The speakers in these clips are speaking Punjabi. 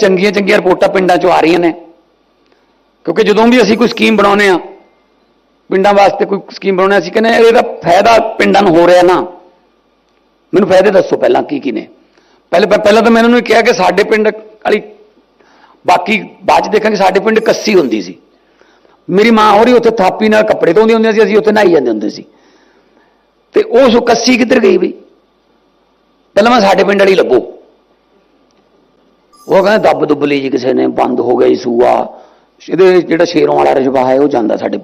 ਚੰਗੀਆਂ ਚੰਗੀਆਂ ਰਿਪੋਰਟਾਂ ਪਿੰਡਾਂ ਚੋਂ ਆ ਰਹੀਆਂ ਨੇ। ਕਿਉਂਕਿ ਜਦੋਂ ਵੀ ਅਸੀਂ ਕੋਈ ਸਕੀਮ ਬਣਾਉਂਦੇ ਆ ਪਿੰਡਾਂ ਵਾਸਤੇ ਕੋਈ ਸਕੀਮ ਬਣਾਉਂਦੇ ਹਾਂ, ਅਸੀਂ ਕਹਿੰਦੇ ਇਹਦਾ ਫਾਇਦਾ ਪਿੰਡਾਂ ਨੂੰ ਹੋ ਰਿਹਾ ਨਾ। ਮੈਨੂੰ ਫਾਇਦੇ ਦੱਸੋ ਪਹਿਲਾਂ ਕੀ ਕੀ ਨੇ। ਪਹਿਲੇ ਪਹਿਲਾਂ ਤਾਂ ਮੈਂ ਇਹਨਾਂ ਨੂੰ ਕਿਹਾ ਕਿ ਸਾਡੇ ਪਿੰਡ ਵਾਲੀ ਬਾਕੀ ਬਾਅਦ ਚ ਦੇਖਾਂਗੇ ਸਾਡੇ ਪਿੰਡ ਕੱਸੀ ਹੁੰਦੀ ਸੀ। ਮੇਰੀ ਮਾਂ ਹੋਰੀ ਉੱਥੇ ਥਾਪੀ ਨਾਲ ਕੱਪੜੇ ਧੋਂਦੀ ਹੁੰਦੀਆਂ ਸੀ ਅਸੀਂ ਉੱਥੇ ਨਹਾਈ ਜਾਂਦੇ ਹੁੰਦੇ ਸੀ। ਤੇ ਉਹ ਸੋ ਕੱਸੀ ਕਿੱਧਰ ਗਈ ਬਈ? ਪਹਿਲਾਂ ਮੈਂ ਸਾਡੇ ਪਿੰਡ ਵਾਲੀ ਲੱਭੋ ਉਹ ਕਹਿੰਦੇ ਦੱਬ ਦੁੱਬ ਲਈ ਜੀ ਕਿਸੇ ਨੇ, ਬੰਦ ਹੋ ਗਈ ਸੂਆ। ਇਹਦੇ ਜਿਹੜਾ ਸ਼ੇਰੋਂ ਵਾਲਾ ਰਜਵਾ ਹੈ, ਉਹ ਜਾਂਦਾ ਸਾਡੇ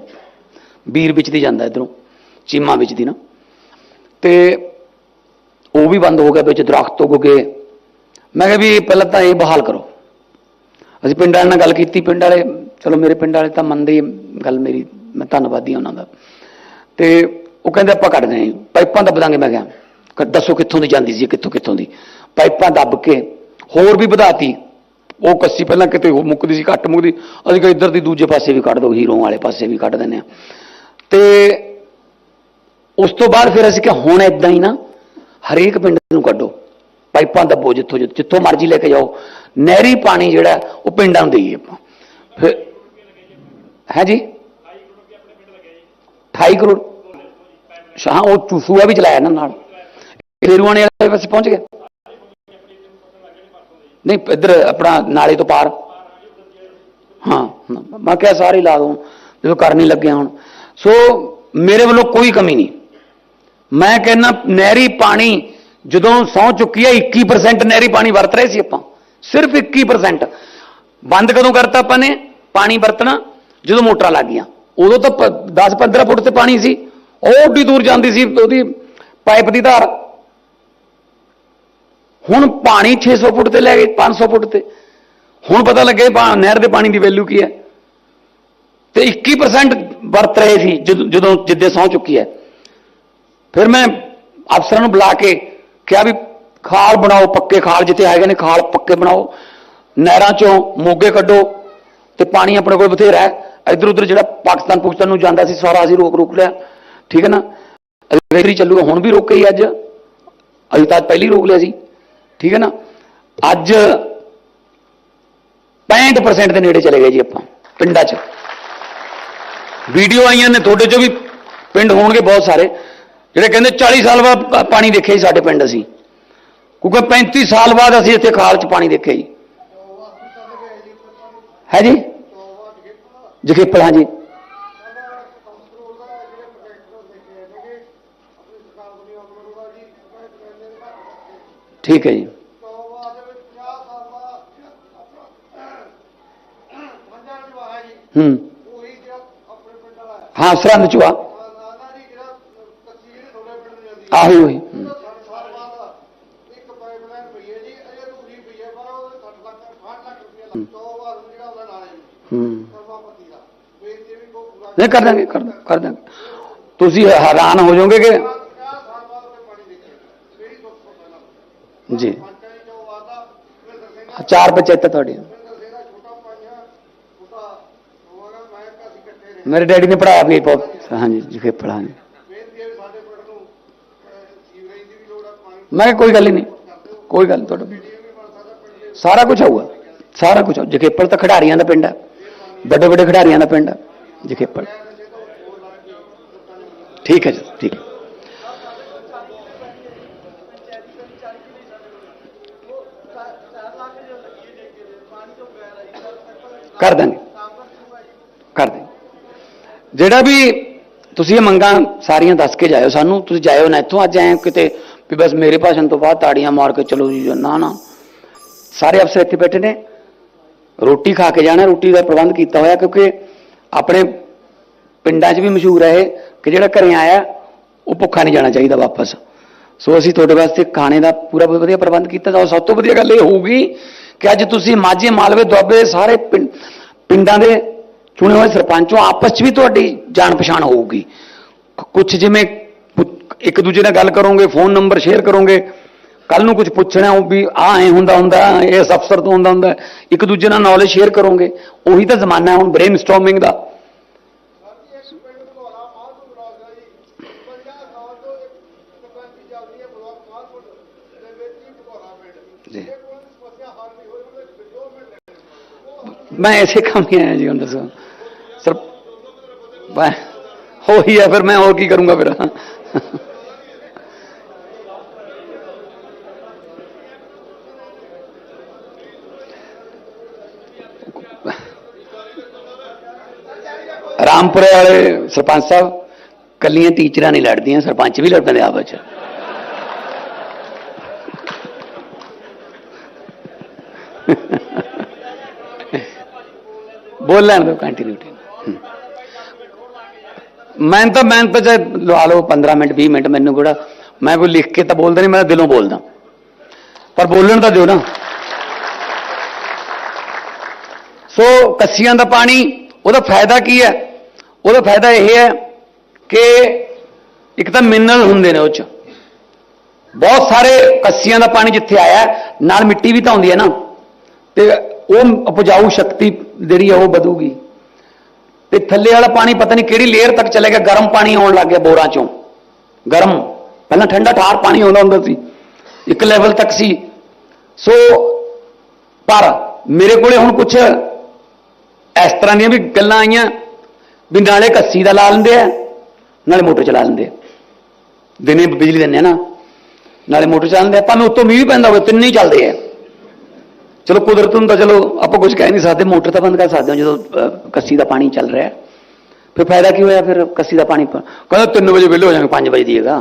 ਵੀਰ ਵਿੱਚ ਦੀ ਜਾਂਦਾ ਇਧਰੋਂ, ਚੀਮਾ ਵਿੱਚ ਦੀ ਨਾ। ਤੇ ਉਹ ਵੀ ਬੰਦ ਹੋ ਗਿਆ ਵਿੱਚ ਦਰਖਤ ਉੱਗ ਗਏ ਮੈਂ ਕਿਹਾ ਵੀ ਪਹਿਲਾਂ ਤਾਂ ਇਹ ਬਹਾਲ ਕਰੋ। ਅਸੀਂ ਪਿੰਡ ਵਾਲਿਆਂ ਨਾਲ ਗੱਲ ਕੀਤੀ, ਪਿੰਡ ਵਾਲੇ, ਚਲੋ ਮੇਰੇ ਪਿੰਡ ਵਾਲੇ ਤਾਂ ਮੰਨਦੇ ਗੱਲ ਮੇਰੀ, ਮੈਂ ਧੰਨਵਾਦੀ ਹਾਂ ਉਹਨਾਂ ਦਾ। ਤੇ ਉਹ ਕਹਿੰਦੇ ਆਪਾਂ ਕੱਢ ਦੇਣੇ ਪਾਈਪਾਂ ਦੱਬ ਦਾਂਗੇ, ਮੈਂ ਕਿਹਾ। ਕ- ਦੱਸੋ ਕਿੱਥੋਂ ਦੀ ਜਾਂਦੀ ਸੀ, ਕਿੱਥੋਂ ਕਿੱਥੋਂ ਦੀ। ਪਾਈਪਾਂ ਦੱਬ ਕੇ ਹੋਰ ਵੀ ਵਧਾਤੀ। ਉਹ ਕੱਸੀ ਪਹਿਲਾਂ ਕਿਤੇ ਉਹ ਮੁੱਕਦੀ ਸੀ, ਘੱਟ ਮੁੱਕਦੀ। ਅਸੀਂ ਕਿਹਾ ਇੱਧਰ ਦੀ ਦੂਜੇ ਪਾਸੇ ਵੀ ਕੱਢ ਦੋ, ਹੀਰੋ ਵਾਲੇ ਪਾਸੇ ਵੀ ਕੱਢ ਦਿੰਦੇ ਆ ਤੇ ਉਸ ਤੋਂ ਬਾਅਦ ਫਿਰ ਅਸੀਂ ਕਿਹਾ, ਹੁਣ ਇਦਾਂ ਹੀ ਨਾ, ਹਰੇਕ ਪਿੰਡ ਨੂੰ ਕੱਢੋ। ਪਾਈਪਾਂ ਦੱਬੋ ਜਿੱਥੋਂ ਜਿੱਥੋਂ ਜਿੱਥੋਂ ਮਰਜ਼ੀ ਲੈ ਕੇ ਜਾਓ। ਨਹਿਰੀ ਪਾਣੀ ਜਿਹੜਾ, ਉਹ ਪਿੰਡਾਂ ਨੂੰ ਦੇਈਏ ਆਪਾਂ। ਫਿਰ ਹੈ ਜੀ? 28 ਕਰੋੜ। ਸ਼ਾਹ ਉਹ ਚੂਸੂਆ ਵੀ ਚਲਾਇਆ ਨਾ ਨਾਲ। ਫੇਰੂਆਣੇ ਵਾਲੇ ਪਾਸੇ ਪਹੁੰਚ ਗਿਆ ਨਹੀਂ, ਇੱਧਰ ਆਪਣਾ ਨਾਲੇ ਤੋਂ ਪਾਰ। ਹਾਂ, ਮੈਂ ਕਿਹਾ ਸਾਰੇ ਲਾ ਦੋ ਜਦੋਂ ਕਰਨ ਹੀ ਲੱਗੇ ਹੁਣ। ਸੋ ਮੇਰੇ ਵੱਲੋਂ ਕੋਈ ਕਮੀ ਨਹੀਂ। ਮੈਂ ਕਹਿੰਦਾ ਨਹਿਰੀ ਪਾਣੀ ਜਦੋਂ ਸੌ ਚੁੱਕੀ ਹੈ 21% ਨਹਿਰੀ ਪਾਣੀ ਵਰਤ ਰਹੇ ਸੀ ਆਪਾਂ। ਸਿਰਫ 21% ਬੰਦ ਕਦੋਂ ਕਰਤਾ ਆਪਾਂ ਨੇ? ਪਾਣੀ ਵਰਤਣਾ ਜਦੋਂ ਮੋਟਰਾਂ ਲੱਗ ਗਈਆਂ ਉਦੋਂ ਤਾਂ 10-15 ਫੁੱਟ ਤੇ ਪਾਣੀ ਸੀ। ਉਹ ਓਡੀ ਦੂਰ ਜਾਂਦੀ ਸੀ ਉਹਦੀ ਪਾਈਪ ਦੀ ਧਾਰ। ਹੁਣ ਪਾਣੀ 600 ਫੁੱਟ ਤੇ ਲੈ ਗਏ 500 ਫੁੱਟ ਤੇ। ਹੁਣ ਪਤਾ ਲੱਗੇ ਪਾ ਨਹਿਰ ਦੇ ਪਾਣੀ ਦੀ ਵੈਲਿਊ ਕੀ ਹੈ। ਤੇ 21% ਵਰਤ ਰਹੇ ਸੀ, ਜਦੋਂ ਜਦੋਂ ਜਿੱਦੇ ਸੌ ਚੁੱਕੀ ਹੈ। ਫਿਰ ਮੈਂ ਅਫਸਰਾਂ ਨੂੰ ਬੁਲਾ ਕੇ ਕਿਹਾ ਵੀ ਖਾਲ ਬਣਾਓ, ਪੱਕੇ ਖਾਲ ਜਿੱਥੇ ਹੈਗੇ ਨੇ, ਖਾਲ ਪੱਕੇ ਬਣਾਓ। ਨਹਿਰਾਂ ਚੋਂ ਮੋਗੇ ਕੱਢੋ ਤੇ ਪਾਣੀ ਆਪਣੇ ਕੋਲ ਬਥੇਰਾ ਹੈ। ਇੱਧਰ ਉੱਧਰ ਜਿਹੜਾ ਪਾਕਿਸਤਾਨ ਪੁਕਿਸਤਾਨ ਨੂੰ ਜਾਂਦਾ ਸੀ, ਸਾਰਾ ਅਸੀਂ ਰੋਕ ਰੋਕ ਲਿਆ। ਠੀਕ ਹੈ ਨਾ? ਰੇਗਰੀ ਚੱਲੂਗਾ, ਹੁਣ ਵੀ ਰੋਕੇ ਹੀ ਅੱਜ। ਅਸੀਂ ਤਾਂ ਅੱਜ ਪਹਿਲੀ ਰੋਕ ਲਿਆ ਸੀ। ਠੀਕ ਹੈ ਨਾ? ਅੱਜ 65% ਦੇ ਨੇੜੇ ਚਲੇ ਗਏ ਜੀ ਆਪਾਂ, ਪਿੰਡਾਂ 'ਚ। ਵੀਡੀਓ ਆਈਆਂ ਨੇ ਤੁਹਾਡੇ 'ਚੋਂ ਵੀ, ਪਿੰਡ ਹੋਣਗੇ ਬਹੁਤ ਸਾਰੇ। ਜਿਹੜੇ ਕਹਿੰਦੇ 40 ਸਾਲ ਬਾਅਦ ਪਾਣੀ ਦੇਖਿਆ ਜੀ ਸਾਡੇ ਪਿੰਡ ਅਸੀਂ। ਕਿਉਂਕਿ 35 ਸਾਲ ਬਾਅਦ ਅਸੀਂ ਇੱਥੇ ਖਾਲ 'ਚ ਪਾਣੀ ਦੇਖਿਆ ਜੀ। ਹੈ ਜੀ? ਜਖੇਪਲ ਹਾਂ ਜੀ ਠੀਕ ਹੈ ਜੀ। ਹੂੰ। ਹਾਂ, ਸਰਹੰਦ ਚੁਆ ਆਹੀ ਹੋਈ ਹੂੰ। ਨਹੀਂ, ਕਰ ਦਾਂਗੇ ਕਰ ਕਰ ਦਾਂਗੇ ਤੁਸੀਂ ਹੈਰਾਨ ਹੋ ਜਾਓਗੇ ਕਿ ਜੀ ਚਾਰ ਪੰਚਾਇਤਾਂ ਤੁਹਾਡੀਆਂ ਮੇਰੇ ਡੈਡੀ ਨੇ ਪੜਾਇਆ ਵੀ ਬਹੁਤ ਹਾਂਜੀ ਜਖੇਪਲ ਹਾਂਜੀ ਮੈਂ ਕਿਹਾ ਕੋਈ ਗੱਲ ਹੀ ਨਹੀਂ ਕੋਈ ਗੱਲ ਨਹੀਂ ਤੁਹਾਡਾ ਸਾਰਾ ਕੁਝ ਆਊਗਾ ਸਾਰਾ ਕੁਝ ਜਖੇਪਲ ਤਾਂ ਖਿਡਾਰੀਆਂ ਦਾ ਪਿੰਡ ਹੈ ਵੱਡੇ ਵੱਡੇ ਖਿਡਾਰੀਆਂ ਦਾ ਪਿੰਡ ਹੈ ਜਖੇਪਲ ਠੀਕ ਹੈ ਜੀ ਠੀਕ ਹੈ ਕਰ ਦਾਂਗੇ ਕਰ ਦੇ ਜਿਹੜਾ ਵੀ ਤੁਸੀਂ ਇਹ ਮੰਗਾਂ ਸਾਰੀਆਂ ਦੱਸ ਕੇ ਜਾਇਓ ਸਾਨੂੰ, ਤੁਸੀਂ ਜਾਇਓ ਨਾ ਇੱਥੋਂ। ਅੱਜ ਆਏ ਕਿਤੇ ਵੀ ਬਸ ਮੇਰੇ ਭਾਸ਼ਣ ਤੋਂ ਬਾਅਦ ਤਾੜੀਆਂ ਮਾਰ ਕੇ ਚਲੋ ਜੀ, ਨਾ ਨਾ। ਸਾਰੇ ਅਫਸਰ ਇੱਥੇ ਬੈਠੇ ਨੇ। ਰੋਟੀ ਖਾ ਕੇ ਜਾਣਾ, ਰੋਟੀ ਦਾ ਪ੍ਰਬੰਧ ਕੀਤਾ ਹੋਇਆ, ਕਿਉਂਕਿ ਆਪਣੇ ਪਿੰਡਾਂ 'ਚ ਵੀ ਮਸ਼ਹੂਰ ਹੈ ਇਹ ਕਿ ਜਿਹੜਾ ਘਰੇ ਆਇਆ, ਉਹ ਭੁੱਖਾ ਨਹੀਂ ਜਾਣਾ ਚਾਹੀਦਾ ਵਾਪਸ। ਸੋ ਅਸੀਂ ਤੁਹਾਡੇ ਵਾਸਤੇ ਖਾਣੇ ਦਾ ਪੂਰਾ ਵਧੀਆ ਪ੍ਰਬੰਧ ਕੀਤਾ। ਤਾਂ ਸਭ ਤੋਂ ਵਧੀਆ ਗੱਲ ਇਹ ਹੋਊਗੀ ਕਿ ਅੱਜ ਤੁਸੀਂ ਮਾਝੇ ਮਾਲਵੇ ਦੁਆਬੇ ਸਾਰੇ ਪਿੰ- ਪਿੰਡਾਂ ਦੇ ਚੁਣੇ ਹੋਏ ਸਰਪੰਚੋਂ, ਆਪਸ 'ਚ ਵੀ ਤੁਹਾਡੀ ਜਾਣ ਪਛਾਣ ਹੋਊਗੀ। ਕੁਝ ਜਿਵੇਂ ਇੱਕ ਦੂਜੇ ਨਾਲ ਗੱਲ ਕਰੋਗੇ, ਫੋਨ ਨੰਬਰ ਸ਼ੇਅਰ ਕਰੋਗੇ ਕੱਲ ਨੂੰ ਕੁਝ ਪੁੱਛਣਾ ਉਹ ਵੀ ਆ ਐ ਹੁੰਦਾ ਹੁੰਦਾ, ਇਸ ਅਫਸਰ ਤੋਂ ਹੁੰਦਾ ਹੁੰਦਾ, ਇੱਕ ਦੂਜੇ ਨਾਲ ਨੌਲੇਜ ਸ਼ੇਅਰ ਕਰੋਗੇ। ਉਹੀ ਤਾਂ ਜ਼ਮਾਨਾ ਹੈ ਹੁਣ ਬ੍ਰੇਨਸਟਾਰਮਿੰਗ ਦਾ। ਜੀ। ਮੈਂ ਐਸੇ ਕੰਮ ਹੀ ਆਇਆ ਜੀ ਹੁਣ ਦੱਸੋ ਸਰ ਮੈਂ ਹੋ ਹੀ ਹੈ ਫਿਰ ਮੈਂ ਹੋਰ ਕੀ ਕਰੂੰਗਾ ਫਿਰ ਰਾਮਪੁਰੇ ਵਾਲੇ ਸਰਪੰਚ ਸਾਹਿਬ ਕੱਲੀਆਂ ਟੀਚਰਾਂ ਨਹੀਂ ਲੜਦੀਆਂ ਸਰਪੰਚ ਵੀ ਲੜਦੇ ਨੇ ਲੈਣ ਦਿਓ ਕੰਟੀਨਿਊਟੀ ਮੈਂ ਤਾਂ ਮੈਂ ਤਾਂ ਚਾਹੇ ਲਵਾ ਲਓ 15 ਮਿੰਟ 20 ਮਿੰਟ, ਮੈਨੂੰ ਕਿਹੜਾ, ਮੈਂ ਕੋਈ ਲਿਖ ਕੇ ਤਾਂ ਬੋਲਦਾ ਨਹੀਂ, ਮੈਂ ਦਿਲੋਂ ਬੋਲਦਾ। ਪਰ ਬੋਲਣ ਤਾਂ ਦਿਓ ਨਾ। ਸੋ ਕੱਸੀਆਂ ਦਾ ਪਾਣੀ, ਉਹਦਾ ਫਾਇਦਾ ਕੀ ਹੈ? ਉਹਦਾ ਫਾਇਦਾ ਇਹ ਹੈ ਕਿ ਇੱਕ ਤਾਂ ਮਿਨਰਲ ਹੁੰਦੇ ਨੇ ਉਹ ਚ। ਬਹੁਤ ਸਾਰੇ ਕੱਸੀਆਂ ਦਾ ਪਾਣੀ ਜਿੱਥੇ ਆਇਆ, ਨਾਲ ਮਿੱਟੀ ਵੀ ਤਾਂ ਆਉਂਦੀ ਹੈ ਨਾ। ਤੇ ਉਹ ਉਪਜਾਊ ਸ਼ਕਤੀ ਜਿਹੜੀ ਆ ਉਹ ਵਧੂਗੀ। ਤੇ ਥੱਲੇ ਵਾਲਾ ਪਾਣੀ ਪਤਾ ਨਹੀਂ ਕਿਹੜੀ ਲੇਅਰ ਤੱਕ ਚਲੇਗਾ ਗਰਮ ਪਾਣੀ ਆਉਣ ਲੱਗ ਗਿਆ ਬੋਰਾਂ ਚੋਂ। ਗਰਮ। ਪਹਿਲਾਂ ਠੰਡਾ ਠਾਰ ਪਾਣੀ ਆਉਂਦਾ ਹੁੰਦਾ ਸੀ। ਇੱਕ ਲੈਵਲ ਤੱਕ ਸੀ। ਸੋ ਪਰ ਮੇਰੇ ਕੋਲੇ ਹੁਣ ਕੁਝ ਇਸ ਤਰ੍ਹਾਂ ਦੀਆਂ ਵੀ ਗੱਲਾਂ ਆਈਆਂ, ਵੀ ਨਾਲੇ ਕੱਸੀ ਦਾ ਲਾ ਲੈਂਦੇ ਆ, ਨਾਲੇ ਮੋਟਰ ਚਲਾ ਲੈਂਦੇ ਆ। ਦਿਨੇ ਬਿਜਲੀ ਦਿੰਦੇ ਆ ਨਾ, ਨਾਲੇ ਮੋਟਰ ਚਲਾਉਂਦੇ ਆ। ਭਾਵੇਂ ਉੱਤੋਂ ਮੀਂਹ ਪੈਂਦਾ ਹੋਵੇ, ਤਿੰਨੇ ਹੀ ਚੱਲਦੇ ਆ। ਚਲੋ ਕੁਦਰਤ ਨੂੰ ਤਾਂ ਚਲੋ ਆਪਾਂ ਕੁਝ ਕਹਿ ਨਹੀਂ ਸਕਦੇ ਮੋਟਰ ਤਾਂ ਬੰਦ ਕਰ ਸਕਦੇ ਹਾਂ ਜਦੋਂ ਅਹ, ਕੱਸੀ ਦਾ ਪਾਣੀ ਚੱਲ ਰਿਹਾ ਹੈ। ਫਿਰ ਫਾਇਦਾ ਕੀ ਹੋਇਆ ਫਿਰ ਕੱਸੀ ਦਾ ਪਾਣੀ ਪ- ਕਹਿੰਦਾ 3 ਵਜੇ ਵਿਹਲੇ ਹੋ ਜਾਣਗੇ 5 ਵਜੇ ਦੀਏਗਾ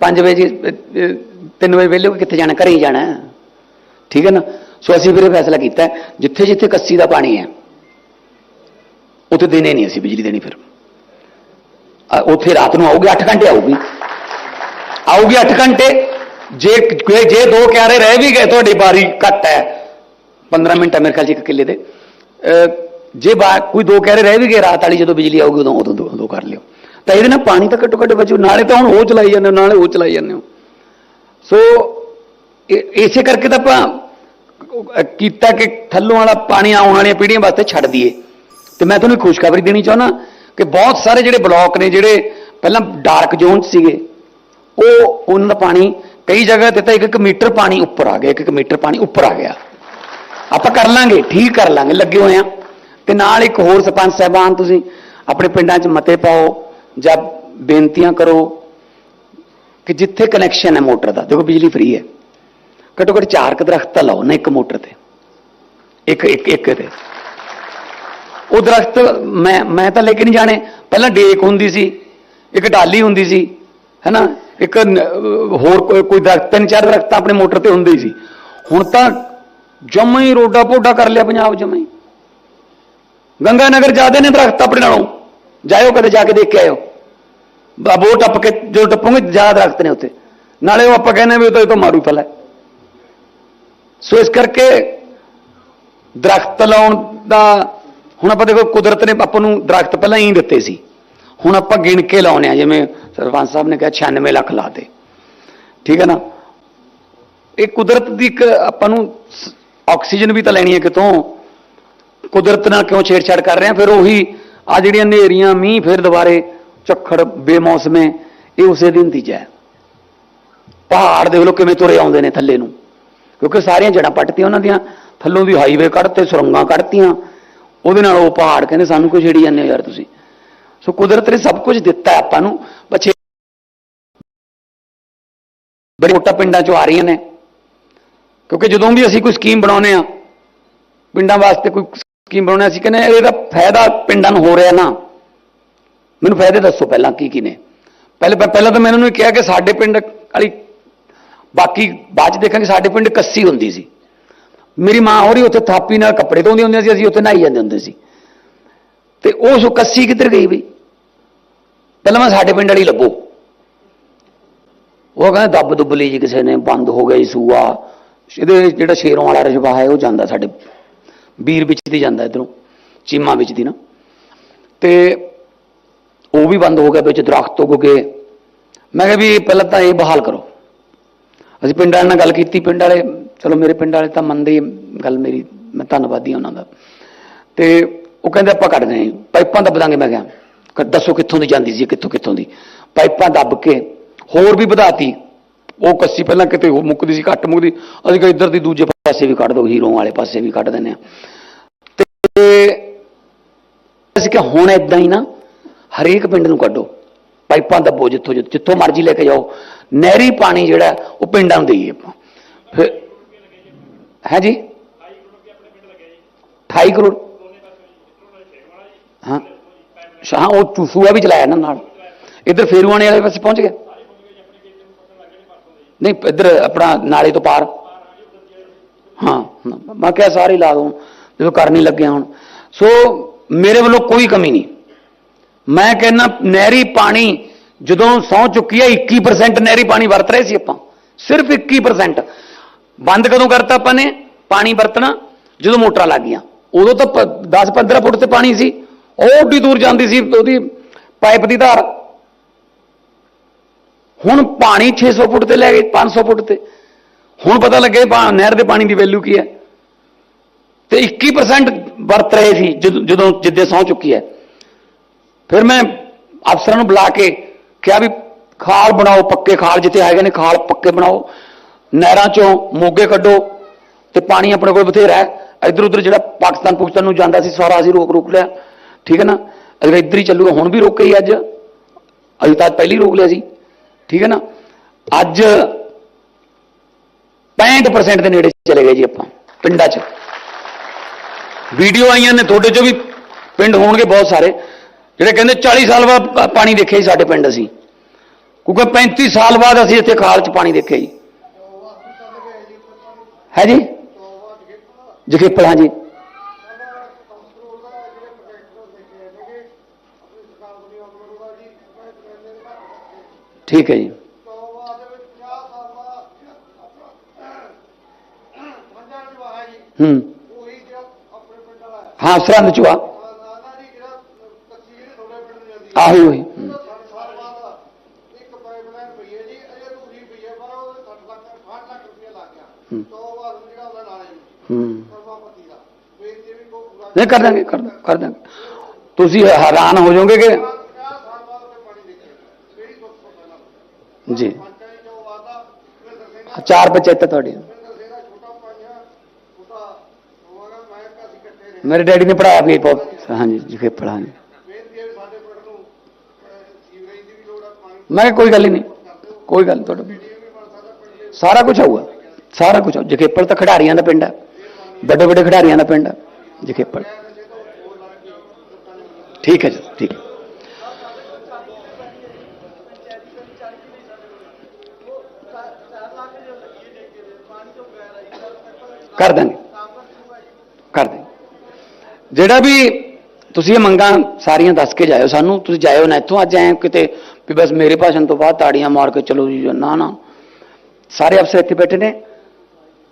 5 ਵਜੇ 3 ਵਜੇ ਵਿਹਲੇ ਹੋ ਕੇ ਕਿੱਥੇ ਜਾਣਾ ਘਰੇ ਹੀ ਜਾਣਾ ਹੈ। ਠੀਕ ਹੈ ਨਾ ਸੋ ਅਸੀਂ ਫਿਰ ਇਹ ਫੈਸਲਾ ਕੀਤਾ ਹੈ, ਜਿੱਥੇ ਜਿੱਥੇ ਕੱਸੀ ਦਾ ਪਾਣੀ ਹੈ ਉੱਥੇ ਦਿਨੇ ਨਹੀਂ ਅਸੀਂ ਬਿਜਲੀ ਦੇਣੀ ਫਿਰ ਅ, ਉੱਥੇ ਰਾਤ ਨੂੰ ਆਊਗੀ 8 ਘੰਟੇ ਆਊਗੀ ਆਊਗੀ 8 ਘੰਟੇ ਜੇ ਜੇ ਦੋ ਕਿਆਰੇ ਰਹਿ ਵੀ ਗਏ ਤੁਹਾਡੀ ਬਾਰੀ ਘੱਟ ਹੈ। 15 ਮਿੰਟ ਹੈ ਮੇਰੇ ਖਿਆਲ ਚ ਇੱਕ ਕਿੱਲੇ ਦੇ। ਜੇ ਬਾ ਕੋਈ ਦੋ ਕਿਆਰੇ ਰਹਿ ਵੀ ਗਏ ਰਾਤ ਵਾਲੀ ਜਦੋਂ ਬਿਜਲੀ ਆਊਗੀ ਉਦੋਂ ਉਦੋਂ ਦੋ, ਦੋ ਕਰ ਲਿਓ। ਤਾਂ ਇਹਦੇ ਨਾਲ ਪਾਣੀ ਤਾਂ ਘੱਟੋ ਘੱਟ ਬਚੂ। ਨਾਲੇ ਤਾਂ ਹੁਣ ਉਹ ਚਲਾਈ ਜਾਂਦੇ ਹੋ ਨਾਲੇ ਉਹ ਚਲਾਈ ਜਾਂਦੇ ਹੋ। ਸੋ ਇਹ- ਇਸੇ ਕਰਕੇ ਤਾਂ ਆਪਾਂ ਕੀਤਾ ਕਿ ਥੱਲੋਂ ਵਾਲਾ ਪਾਣੀ ਆਉਣ ਵਾਲੀਆਂ ਪੀੜ੍ਹੀਆਂ ਵਾਸਤੇ ਛੱਡ ਦਈਏ। ਤੇ ਮੈਂ ਤੁਹਾਨੂੰ ਖੁਸ਼ਖਬਰੀ ਦੇਣੀ ਚਾਹੁੰਦਾ ਕਿ ਬਹੁਤ ਸਾਰੇ ਜਿਹੜੇ ਬਲਾਕ ਨੇ ਜਿਹੜੇ ਪਹਿਲਾਂ ਡਾਰਕ ਜ਼ੋਨ ਸੀਗੇ ਉਹ ਉਹਨਾਂ ਦਾ ਪਾਣੀ ਕਈ ਜਗ੍ਹਾ ਤੇ ਤਾਂ ਇੱਕ ਇੱਕ ਮੀਟਰ ਪਾਣੀ ਉੱਪਰ ਆ ਗਿਆ, ਇੱਕ ਇੱਕ ਮੀਟਰ ਪਾਣੀ ਉੱਪਰ ਆ ਗਿਆ। ਆਪਾਂ ਕਰ ਲਾਂਗੇ, ਠੀਕ ਕਰ ਲਾਂਗੇ, ਲੱਗੇ ਹੋਏ ਆ ਤੇ ਨਾਲ ਇੱਕ ਹੋਰ ਸਰਪੰਚ ਸਾਹਿਬਾਨ ਤੁਸੀਂ ਆਪਣੇ ਪਿੰਡਾਂ 'ਚ ਮਤੇ ਪਾਓ ਜਾਂ ਬੇਨਤੀਆਂ ਕਰੋ ਕਿ ਜਿੱਥੇ ਕਨੈਕਸ਼ਨ ਹੈ ਮੋਟਰ ਦਾ, ਦੇਖੋ ਬਿਜਲੀ ਫ੍ਰੀ ਹੈ। ਘੱਟੋ ਘੱਟ ਚਾਰ ਕੁ ਦਰਖਤ ਤਾਂ ਲਾਓ ਨਾ ਇੱਕ ਮੋਟਰ ਤੇ। ਇੱਕ ਇੱਕ ਇੱਕ ਤੇ। ਉਹ ਦਰਖਤ ਮੈਂ ਮੈਂ ਤਾਂ ਲੈ ਕੇ ਨਹੀਂ ਜਾਣੇ। ਪਹਿਲਾਂ ਡੇਕ ਹੁੰਦੀ ਸੀ, ਇੱਕ ਡਾਲੀ ਹੁੰਦੀ ਸੀ, ਹੈਨਾ? ਇੱਕ ਹੋਰ ਕੋਈ- ਕੋਈ ਦਰਖਤ ਤਿੰਨ ਚਾਰ ਦਰਖਤ ਆਪਣੇ ਮੋਟਰ ਤੇ ਹੁੰਦੇ ਹੀ ਸੀ। ਹੁਣ ਤਾਂ ਜਮਾ ਹੀ ਰੋਡਾ ਪੋਡਾ ਕਰ ਲਿਆ ਪੰਜਾਬ ਜਮਾ ਹੀ। ਗੰਗਾ ਨਗਰ ਜਾਦੇ ਨੇ ਦਰਖਤ ਆਪਣੇ ਨਾਲੋਂ। ਜਾਇਓ ਕਦੇ ਜਾ ਕੇ ਦੇਖ ਕੇ ਆਇਓ ਬਾਬੋ ਟੱਪ ਕੇ ਜੋ ਟੱਪੋਗੇ, ਜ਼ਿਆਦਾ ਦਰਖਤ ਨੇ ਉੱਥੇ। ਨਾਲੇ ਉਹ ਆਪਾਂ ਕਹਿੰਦੇ ਵੀ ਉਹ ਤਾਂ ਤਾਂ ਮਾਰੂ ਫਲ ਹੈ। ਸੋ ਇਸ ਕਰਕੇ ਦਰਖਤ ਲਾਉਣ ਦਾ ਹੁਣ ਆਪਾਂ ਦੇਖੋ ਕੁਦਰਤ ਨੇ ਆਪਾਂ ਨੂੰ ਦਰਖਤ ਪਹਿਲਾਂ ਹੀ ਦਿੱਤੇ ਸੀ। ਹੁਣ ਆਪਾਂ ਗਿਣ ਕੇ ਲਾਉਣੇ ਆ, ਜਿਵੇਂ ਸਰਪੰਚ ਸਾਹਿਬ ਨੇ ਕਿਹਾ 96 ਲੱਖ ਲਾਤੇ ਠੀਕ ਹੈ ਨਾ? ਇਹ ਕੁਦਰਤ ਦੀ ਇੱਕ ਆਪਾਂ ਨੂੰ ਆਕਸੀਜਨ ਵੀ ਤਾਂ ਲੈਣੀ ਹੈ ਕਿਤੋਂ? ਕੁਦਰਤ ਨਾਲ ਕਿਉਂ ਛੇੜਛਾੜ ਕਰ ਰਹੇ ਆ? ਫਿਰ ਉਹੀ ਆ ਜਿਹੜੀਆਂ ਹਨੇਰੀਆਂ, ਮੀਂਹ, ਫਿਰ ਦੁਬਾਰੇ ਝੱਖੜ, ਬੇਮੌਸਮੇ, ਇਹ ਉਸੇ ਦਿਨ ਦੀ ਨਤੀਜਾ ਪਹਾੜ ਦੇਖ ਲਓ ਕਿਵੇਂ ਤੁਰੇ ਆਉਂਦੇ ਨੇ ਥੱਲੇ ਨੂੰ। ਕਿਉਂਕਿ ਸਾਰੀਆਂ ਜੜਾਂ ਪੱਟਤੀਆਂ ਉਹਨਾਂ ਦੀਆਂ। ਥੱਲੋਂ ਦੀ ਹਾਈਵੇ ਕੱਢਤੇ, ਸੁਰੰਗਾਂ ਕੱਢਤੀਆਂ। ਉਹਦੇ ਨਾਲ ਉਹ ਪਹਾੜ ਕਹਿੰਦੇ, ਸਾਨੂੰ ਕੋਈ ਛੇੜੀ ਜਾਂਦੇ ਹੋ ਯਾਰ ਤੁਸੀਂ। ਸੋ ਕੁਦਰਤ ਨੇ ਸਭ ਕੁਝ ਦਿੱਤਾ ਆਪਾਂ ਨੂੰ। ਬੱਚੇ ਬੜੇ ਮੋਟਾ ਪਿੰਡਾਂ ਚੋਂ ਆ ਰਹੀਆਂ ਨੇ। ਕਿਉਂਕਿ ਜਦੋਂ ਵੀ ਅਸੀਂ ਕੋਈ ਸਕੀਮ ਬਣਾਉਨੇ ਆ ਪਿੰਡਾਂ ਵਾਸਤੇ ਕੋਈ ਸਕੀਮ ਬਣਾਉਣੇ ਅਸੀਂ ਕਹਿੰਦੇ ਇਹਦਾ ਫਾਇਦਾ ਪਿੰਡਾਂ ਨੂੰ ਹੋ ਰਿਹਾ ਨਾ। ਮੈਨੂੰ ਫਾਇਦੇ ਦੱਸੋ ਪਹਿਲਾਂ ਕੀ ਕੀ ਨੇ। ਪਹਿਲੇ ਪਹਿਲਾਂ ਤਾਂ ਮੈਂ ਇਹਨਾਂ ਨੂੰ ਕਿਹਾ ਕਿ ਸਾਡੇ ਪਿੰਡ ਵਾਲੀ, ਬਾਕੀ ਬਾਅਦ ਚ ਦੇਖਾਂਗੇ ਸਾਡੇ ਪਿੰਡ ਕੱਸੀ ਹੁੰਦੀ ਸੀ। ਮੇਰੀ ਮਾਂ ਹੋਰੀ ਉੱਥੇ ਥਾਪੀ ਨਾਲ ਕੱਪੜੇ ਧੋਂਦੀ ਹੁੰਦੀਆਂ ਸੀ, ਅਸੀਂ ਉੱਥੇ ਨਹਾਈ ਜਾਂਦੇ ਹੁੰਦੇ ਸੀ। ਤੇ ਉਹ ਸੋ ਕੱਸੀ ਕਿੱਧਰ ਗਈ ਬਈ? ਪਹਿਲਾਂ ਮੈਂ ਸਾਡੇ ਪਿੰਡ ਵਾਲੀ ਲੱਭੋ। ਉਹ ਕਹਿੰਦਾ ਦੱਬ ਦੁੱਬ ਲਈ ਜੀ ਕਿਸੇ ਨੇ, ਬੰਦ ਹੋ ਗਿਆ ਜੀ ਸੂਆ। ਇਹਦੇ ਜਿਹੜਾ ਸ਼ੇਰੋਂ ਵਾਲਾ ਰਜਵਾ ਹੈ, ਉਹ ਜਾਂਦਾ ਸਾਡੇ ਵੀਰ ਵਿੱਚ ਦੀ ਜਾਂਦਾ ਇਧਰੋਂ, ਚੀਮਾ ਵਿੱਚ ਦੀ ਨਾ। ਤੇ ਉਹ ਵੀ ਬੰਦ ਹੋ ਗਿਆ, ਵਿੱਚ ਦਰਖਤ ਉੱਗ ਗਏ ਮੈਂ ਕਿਹਾ ਵੀ ਪਹਿਲਾਂ ਤਾਂ ਇਹ ਬਹਾਲ ਕਰੋ। ਅਸੀਂ ਪਿੰਡ ਵਾਲਿਆਂ ਨਾਲ ਗੱਲ ਕੀਤੀ, ਪਿੰਡ ਵਾਲੇ, ਚਲੋ ਮੇਰੇ ਪਿੰਡ ਵਾਲੇ ਤਾਂ ਮੰਨਦੇ ਗੱਲ ਮੇਰੀ, ਮੈਂ ਧੰਨਵਾਦੀ ਹਾਂ ਉਹਨਾਂ ਦਾ। ਤੇ ਉਹ ਕਹਿੰਦੇ ਆਪਾਂ ਕੱਢ ਦੇਣੀ ਪਾਈਪਾਂ ਦੱਬ ਦਾਂਗੇ, ਮੈਂ ਕਿਹਾ। ਦੱਸੋ ਕਿੱਥੋਂ ਦੀ ਜਾਂਦੀ ਸੀ ਕਿੱਥੋਂ ਕਿੱਥੋਂ ਦੀ। ਪਾਈਪਾਂ ਦੱਬ ਕੇ ਹੋਰ ਵੀ ਵਧਾਤੀ। ਉਹ ਕੱਸੀ ਪਹਿਲਾਂ ਕਿਤੇ ਉਹ ਮੁੱਕਦੀ ਸੀ ਘੱਟ ਮੁੱਕਦੀ। ਅਸੀਂ ਕਿਹਾ ਇੱਧਰ ਦੀ ਦੂਜੇ ਪਾਸੇ ਵੀ ਕੱਢ ਦੋ ਹੀਰੋਂ ਵਾਲੇ ਪਾਸੇ ਵੀ ਕੱਢ ਦਿੰਦੇ ਆ ਤੇ ਅਸੀਂ ਕਿ ਹੁਣ ਇਦਾਂ ਹੀ ਨਾ ਹਰੇਕ ਪਿੰਡ ਨੂੰ ਕੱਢੋ। ਪਾਈਪਾਂ ਦੱਬੋ ਜਿੱਥੋਂ ਜਿੱਥੋਂ ਜਿੱਥੋਂ ਮਰਜ਼ੀ ਲੈ ਕੇ ਜਾਓ। ਨਹਿਰੀ ਪਾਣੀ ਜਿਹੜਾ ਉਹ ਪਿੰਡਾਂ ਨੂੰ ਦੇਈਏ ਆਪਾਂ। ਫਿਰ ਹੈ ਜੀ? 28 ਕਰੋੜ ਹਾਂ। ਸ਼ਾਹ ਉਹ ਚੂਸੂਆ ਵੀ ਚਲਾਇਆ ਨਾ ਨਾਲ। ਇੱਧਰ ਫੇਰੂਆਣੇ ਵਾਲੇ ਪਾਸੇ ਪਹੁੰਚ ਗਿਆ ਨਹੀਂ ਇੱਧਰ ਆਪਣਾ ਨਾਲੇ ਤੋਂ ਪਾਰ। ਹਾਂ ਹਾਂ, ਮੈਂ ਕਿਹਾ ਸਾਰੇ ਲਾ ਦੂੰ। ਜਦੋਂ ਕਰਨੀ ਲੱਗਿਆ ਹੁਣ। ਸੋ ਮੇਰੇ ਵੱਲੋਂ ਕੋਈ ਕਮੀ ਨਹੀਂ। ਮੈਂ ਕਹਿੰਨਾ ਨਹਿਰੀ ਪਾਣੀ ਜਦੋਂ ਸੌ ਚੁੱਕੀ ਹੈ 21% ਨਹਿਰੀ ਪਾਣੀ ਵਰਤ ਰਹੇ ਸੀ ਆਪਾਂ। ਸਿਰਫ 21% ਬੰਦ ਕਦੋਂ ਕਰਤਾ ਆਪਾਂ ਨੇ? ਪਾਣੀ ਵਰਤਣਾ ਜਦੋਂ ਮੋਟਰਾਂ ਲੱਗ ਗਈਆਂ ਉਦੋਂ ਤਾਂ 10-15 ਫੁੱਟ ਤੇ ਪਾਣੀ ਸੀ। ਉਹ ਓਡੀ ਦੂਰ ਜਾਂਦੀ ਸੀ ਉਹਦੀ ਪਾਈਪ ਦੀ ਧਾਰ। ਹੁਣ ਪਾਣੀ 600 ਫੁੱਟ ਤੇ ਲੈ ਗਏ 500 ਫੁੱਟ ਤੇ। ਹੁਣ ਪਤਾ ਲੱਗੇ ਨਹਿਰ ਦੇ ਪਾਣੀ ਦੀ ਵੈਲਿਊ ਕੀ ਹੈ। ਤੇ 21% ਵਰਤ ਰਹੇ ਸੀ ਜਦੋਂ ਜਦੋਂ ਜਿੱਦੇ ਸੌ ਚੁੱਕੀ ਹੈ। ਫਿਰ ਮੈਂ ਅਫਸਰਾਂ ਨੂੰ ਬੁਲਾ ਕੇ ਕਿਹਾ ਵੀ ਖਾਲ ਬਣਾਓ, ਪੱਕੇ ਖਾਲ ਜਿੱਥੇ ਹੈਗੇ ਨੇ, ਖਾਲ ਪੱਕੇ ਬਣਾਓ। ਨਹਿਰਾਂ ਚੋਂ ਮੋਗੇ ਕੱਢੋ ਤੇ ਪਾਣੀ ਆਪਣੇ ਕੋਲ ਬਥੇਰਾ ਹੈ। ਇੱਧਰ ਉੱਧਰ ਜਿਹੜਾ ਪਾਕਿਸਤਾਨ ਪੁਕਿਸਤਾਨ ਨੂੰ ਜਾਂਦਾ ਸੀ, ਸਾਰਾ ਅਸੀਂ ਰੋਕ ਰੋਕ ਲਿਆ। ਠੀਕ ਹੈ ਨਾ? ਅਗਰ ਇੱਧਰ ਹੀ ਚੱਲੂਗਾ, ਹੁਣ ਵੀ ਰੋਕੇ ਹੀ ਅੱਜ। ਅਸੀਂ ਤਾਂ ਪਹਿਲੀ ਰੋਕ ਲਿਆ ਸੀ। ਠੀਕ ਹੈ ਨਾ? ਅੱਜ 65% ਦੇ ਨੇੜੇ ਚਲੇ ਗਏ ਜੀ ਆਪਾਂ, ਪਿੰਡਾਂ 'ਚ। ਵੀਡੀਓ ਆਈਆਂ ਨੇ ਤੁਹਾਡੇ 'ਚੋਂ ਵੀ, ਪਿੰਡ ਹੋਣਗੇ ਬਹੁਤ ਸਾਰੇ। ਜਿਹੜੇ ਕਹਿੰਦੇ 40 ਸਾਲ ਬਾਅਦ ਪਾਣੀ ਦੇਖਿਆ ਜੀ ਸਾਡੇ ਪਿੰਡ ਅਸੀਂ। ਕਿਉਂਕਿ 35 ਸਾਲ ਬਾਅਦ ਅਸੀਂ ਇੱਥੇ ਖਾਲ 'ਚ ਪਾਣੀ ਦੇਖਿਆ ਜੀ। ਹੈ ਜੀ? ਜਖੇਪਲ ਜੀ। ਠੀਕ ਹੈ ਜੀ। ਹੂੰ। ਹਾਂ ਸਰਹੰਦ ਚੋਂ ਆ ਆਹੀ ਹੋਈ ਨਹੀਂ ਕਰ ਦਾਂਗੇ ਕਰ ਦਾਂਗੇ, ਕਰ ਦਾਂਗੇ ਤੁਸੀਂ ਹੈਰਾਨ ਹੋ ਜਾਓਗੇ ਕਿ ਜੀ ਚਾਰ ਪੰਚਾਇਤਾਂ ਤੁਹਾਡੀਆਂ ਮੇਰੇ ਡੈਡੀ ਨੇ ਪੜਾਇਆ ਵੀ ਬਹੁਤ ਹਾਂਜੀ ਜਿਖੇ ਪੜਾਇਆ ਮੈਂ ਕਿਹਾ ਕੋਈ ਗੱਲ ਹੀ ਨਹੀਂ ਕੋਈ ਗੱਲ ਨਹੀਂ ਤੁਹਾਡਾ ਸਾਰਾ ਕੁਝ ਆਊਗਾ ਸਾਰਾ ਕੁਝ ਜਖੇਪਲ ਤਾਂ ਖਿਡਾਰੀਆਂ ਦਾ ਪਿੰਡ ਹੈ ਵੱਡੇ ਵੱਡੇ ਖਿਡਾਰੀਆਂ ਦਾ ਪਿੰਡ ਹੈ ਜਖੇਪਲ ਠੀਕ ਹੈ ਜੀ ਠੀਕ ਹੈ ਕਰ ਦਾਂਗੇ। ਕਰ ਦਾਂਗੇ। ਜਿਹੜਾ ਵੀ ਤੁਸੀਂ ਇਹ ਮੰਗਾਂ ਸਾਰੀਆਂ ਦੱਸ ਕੇ ਜਾਇਓ ਸਾਨੂੰ, ਤੁਸੀਂ ਜਾਇਓ ਨਾ ਇੱਥੋਂ। ਅੱਜ ਆਏ ਕਿਤੇ ਵੀ ਬਸ ਮੇਰੇ ਭਾਸ਼ਣ ਤੋਂ ਬਾਅਦ ਤਾੜੀਆਂ ਮਾਰ ਕੇ ਚਲੋ ਜੀ, ਨਾ ਨਾ। ਸਾਰੇ ਅਫਸਰ ਇੱਥੇ ਬੈਠੇ ਨੇ।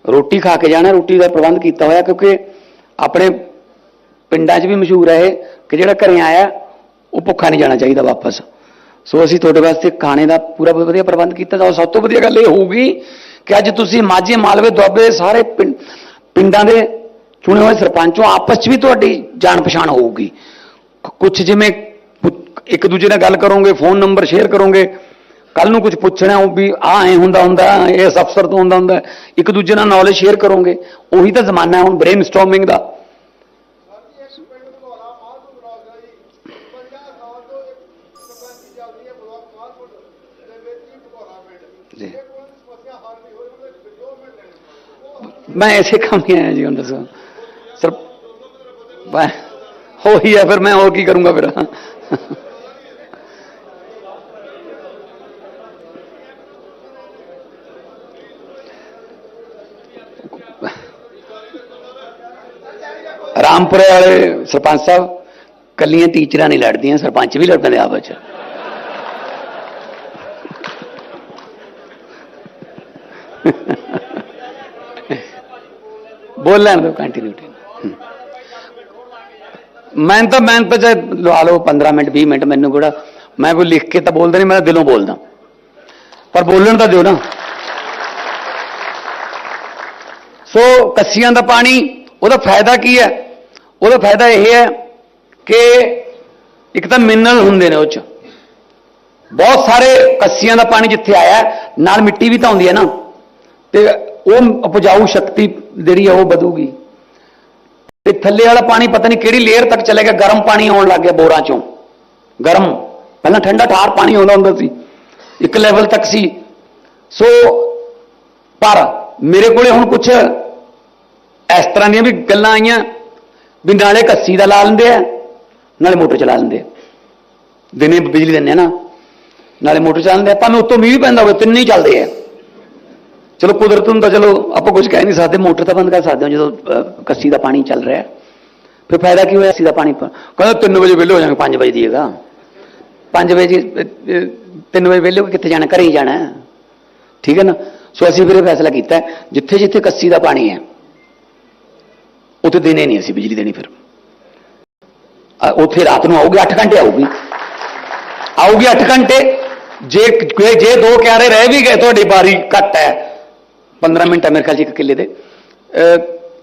ਰੋਟੀ ਖਾ ਕੇ ਜਾਣਾ, ਰੋਟੀ ਦਾ ਪ੍ਰਬੰਧ ਕੀਤਾ ਹੋਇਆ, ਕਿਉਂਕਿ ਆਪਣੇ ਪਿੰਡਾਂ 'ਚ ਵੀ ਮਸ਼ਹੂਰ ਹੈ ਇਹ ਕਿ ਜਿਹੜਾ ਘਰੇ ਆਇਆ, ਉਹ ਭੁੱਖਾ ਨਹੀਂ ਜਾਣਾ ਚਾਹੀਦਾ ਵਾਪਸ। ਸੋ ਅਸੀਂ ਤੁਹਾਡੇ ਵਾਸਤੇ ਖਾਣੇ ਦਾ ਪੂਰਾ ਵਧੀਆ ਪ੍ਰਬੰਧ ਕੀਤਾ। ਤਾਂ ਸਭ ਤੋਂ ਵਧੀਆ ਗੱਲ ਇਹ ਹੋਊਗੀ ਕਿ ਅੱਜ ਤੁਸੀਂ ਮਾਝੇ, ਮਾਲਵੇ, ਦੁਆਬੇ ਸਾਰੇ ਪਿੰਡ ਪਿੰਡਾਂ ਦੇ ਚੁਣੇ ਹੋਏ ਸਰਪੰਚੋਂ ਆਪਸ 'ਚ ਵੀ ਤੁਹਾਡੀ ਜਾਣ ਪਛਾਣ ਹੋਊਗੀ। ਕੁਝ ਜਿਵੇਂ ਪੁ- ਇੱਕ ਦੂਜੇ ਨਾਲ ਗੱਲ ਕਰੋਗੇ, ਫੋਨ ਨੰਬਰ ਸ਼ੇਅਰ ਕਰੋਗੇ, ਕੱਲ ਨੂੰ ਕੁਝ ਪੁੱਛਣਾ ਉਹ ਵੀ ਆ ਐ ਹੁੰਦਾ ਹੁੰਦਾ, ਇਸ ਅਫਸਰ ਤੋਂ ਹੁੰਦਾ ਹੁੰਦਾ, ਇੱਕ ਦੂਜੇ ਨਾਲ ਨੌਲੇਜ ਸ਼ੇਅਰ ਕਰੋਗੇ। ਉਹੀ ਤਾਂ ਜ਼ਮਾਨਾ ਹੈ ਹੁਣ ਬ੍ਰੇਨਸਟਾਰਮਿੰਗ ਦਾ। ਮੈਂ ਐਸੇ ਕੰਮ ਹੀ ਆਇਆ ਜੀ ਹੁਣ ਦੱਸੋ ਸਰ ਮੈਂ ਹੋਈ ਆ ਫਿਰ ਮੈਂ ਹੋਰ ਕੀ ਕਰੂੰਗਾ ਫਿਰ ਰਾਮਪੁਰੇ ਵਾਲੇ ਸਰਪੰਚ ਸਾਹਿਬ ਕੱਲੀਆਂ ਟੀਚਰਾਂ ਨਹੀਂ ਲੜਦੀਆਂ ਸਰਪੰਚ ਵੀ ਲੜਦੇ ਨੇ ਲੈਣ ਦਿਓ ਕੰਟੀਨਿਊਟੀ ਮੈਂ ਤਾਂ ਮੈਂ ਤਾਂ ਚਾਹੇ ਲਵਾ ਲਓ 15 ਮਿੰਟ 20 ਮਿੰਟ ਮੈਨੂੰ ਕਿਹੜਾ, ਮੈਂ ਕੋਈ ਲਿਖ ਕੇ ਤਾਂ ਬੋਲਦਾ ਨਹੀਂ, ਮੈਂ ਦਿਲੋਂ ਬੋਲਦਾ। ਪਰ ਬੋਲਣ ਤਾਂ ਦਿਓ ਨਾ। ਸੋ ਕੱਸੀਆਂ ਦਾ ਪਾਣੀ, ਉਹਦਾ ਫਾਇਦਾ ਕੀ ਹੈ? ਉਹਦਾ ਫਾਇਦਾ ਇਹ ਹੈ ਕਿ ਇੱਕ ਤਾਂ ਮਿਨਰਲ ਹੁੰਦੇ ਨੇ ਉਹ ਚ। ਬਹੁਤ ਸਾਰੇ ਕੱਸੀਆਂ ਦਾ ਪਾਣੀ ਜਿੱਥੇ ਆਇਆ, ਨਾਲ ਮਿੱਟੀ ਵੀ ਤਾਂ ਹੁੰਦੀ ਹੈ ਨਾ। ਤੇ ਉਹ ਉਪਜਾਊ ਸ਼ਕਤੀ ਜਿਹੜੀ ਆ ਉਹ ਵਧੂਗੀ। ਤੇ ਥੱਲੇ ਵਾਲਾ ਪਾਣੀ ਪਤਾ ਨਹੀਂ ਕਿਹੜੀ ਲੇਅਰ ਤੱਕ ਚਲੇ ਗਿਆ, ਗਰਮ ਪਾਣੀ ਆਉਣ ਲੱਗ ਗਿਆ ਬੋਰਾਂ ਚੋਂ। ਗਰਮ। ਪਹਿਲਾਂ ਠੰਡਾ ਠਾਰ ਪਾਣੀ ਆਉਂਦਾ ਹੁੰਦਾ ਸੀ। ਇੱਕ ਲੈਵਲ ਤੱਕ ਸੀ। ਸੋ ਪਰ ਮੇਰੇ ਕੋਲੇ ਹੁਣ ਕੁਝ ਇਸ ਤਰ੍ਹਾਂ ਦੀਆਂ ਵੀ ਗੱਲਾਂ ਆਈਆਂ ਵੀ ਨਾਲੇ ਕੱਸੀ ਦਾ ਲਾ ਲੈਂਦੇ ਆ, ਨਾਲੇ ਮੋਟਰ ਚਲਾ ਲੈਂਦੇ ਆ। ਦਿਨੇ ਬਿਜਲੀ ਦਿੰਦੇ ਆ ਨਾ, ਨਾਲੇ ਮੋਟਰ ਚਲਾਉਂਦੇ ਆ। ਭਾਵੇਂ ਉੱਤੋਂ ਮੀਂਹ ਵੀ ਪੈਂਦਾ ਹੋਵੇ, ਤਿੰਨੇ ਹੀ ਚੱਲਦੇ ਆ। ਚਲੋ ਕੁਦਰਤ ਨੂੰ ਤਾਂ ਚਲੋ ਆਪਾਂ ਕੁਝ ਕਹਿ ਨਹੀਂ ਸਕਦੇ ਮੋਟਰ ਤਾਂ ਬੰਦ ਕਰ ਸਕਦੇ ਹਾਂ ਜਦੋਂ ਅਹ, ਕੱਸੀ ਦਾ ਪਾਣੀ ਚੱਲ ਰਿਹਾ ਫਿਰ ਫਾਇਦਾ ਕੀ ਹੋਇਆ ਕੱਸੀ ਦਾ ਪਾਣੀ ਪ- ਕਹਿੰਦਾ 3 ਵਜੇ ਵਿਹਲੇ ਹੋ ਜਾਵਾਂਗੇ 5 ਵਜੇ ਦੀ ਹੈਗਾ 5 ਵਜੇ 3 ਵਜੇ ਵਿਹਲੇ ਹੋ ਕੇ ਕਿੱਥੇ ਜਾਣਾ ਘਰੇ ਹੀ ਜਾਣਾ ਹੈ। ਠੀਕ ਹੈ ਨਾ ਸੋ ਅਸੀਂ ਫਿਰ ਇਹ ਫੈਸਲਾ ਕੀਤਾ ਹੈ, ਜਿੱਥੇ ਜਿੱਥੇ ਕੱਸੀ ਦਾ ਪਾਣੀ ਹੈ ਉੱਥੇ ਦਿਨੇ ਨਹੀਂ ਅਸੀਂ ਬਿਜਲੀ ਦੇਣੀ ਫਿਰ ਅ, ਉੱਥੇ ਰਾਤ ਨੂੰ ਆਊਗੀ 8 ਘੰਟੇ ਆਊਗੀ ਆਊਗੀ 8 ਘੰਟੇ ਜੇ ਜੇ ਜੇ ਦੋ ਕਿਆਰੇ ਰਹਿ ਵੀ ਗਏ ਤੁਹਾਡੀ ਬਾਰੀ ਘੱਟ ਹੈ 15 ਮਿੰਟ ਹੈ ਮੇਰੇ ਖਿਆਲ 'ਚ ਇੱਕ ਕਿੱਲੇ ਦੇ।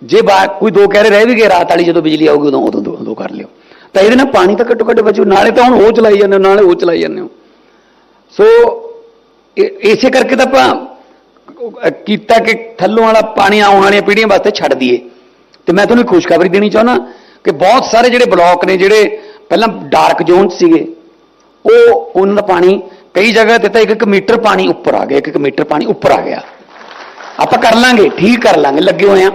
ਜੇ ਬਾ- ਕੋਈ ਦੋ ਰਹੇ ਰਹਿ ਵੀ ਗਏ ਰਾਤ ਵਾਲੀ ਜਦੋਂ ਬਿਜਲੀ ਆਊਗੀ ਉਦੋਂ ਉਦੋਂ ਦੋ, ਦੋ ਕਰ ਲਿਓ। ਤਾਂ ਇਹਦੇ ਨਾਲ ਪਾਣੀ ਤਾਂ ਘੱਟੋ ਘੱਟ ਬਚੂ। ਨਾਲੇ ਤਾਂ ਹੁਣ ਉਹ ਚਲਾਈ ਜਾਂਦੇ ਹੋ ਨਾਲੇ ਉਹ ਚਲਾਈ ਜਾਂਦੇ ਹੋ। ਸੋ ਇਹ- ਇਸੇ ਕਰਕੇ ਤਾਂ ਆਪਾਂ ਕੀਤਾ ਕਿ ਥੱਲੋਂ ਵਾਲਾ ਪਾਣੀ ਆਉਣ ਵਾਲੀਆਂ ਪੀੜ੍ਹੀਆਂ ਵਾਸਤੇ ਛੱਡ ਦਈਏ। ਤੇ ਮੈਂ ਤੁਹਾਨੂੰ ਇੱਕ ਖੁਸ਼ਖਬਰੀ ਦੇਣੀ ਚਾਹੁੰਦਾ ਕਿ ਬਹੁਤ ਸਾਰੇ ਜਿਹੜੇ ਬਲਾਕ ਨੇ ਜਿਹੜੇ ਪਹਿਲਾਂ ਡਾਰਕ ਜ਼ੋਨ 'ਚ ਸੀਗੇ ਉਹ ਉਹਨਾਂ ਦਾ ਪਾਣੀ ਕਈ ਜਗ੍ਹਾ ਤੇ ਤਾਂ ਇੱਕ ਇੱਕ ਮੀਟਰ ਪਾਣੀ ਉੱਪਰ ਆ ਗਿਆ ਇੱਕ ਇੱਕ ਮੀਟਰ ਪਾਣੀ ਉੱਪਰ ਆ ਗਿਆ। ਆਪਾਂ ਕਰ ਲਾਂਗੇ, ਠੀਕ ਕਰ ਲਾਂਗੇ, ਲੱਗੇ ਹੋਏ ਆ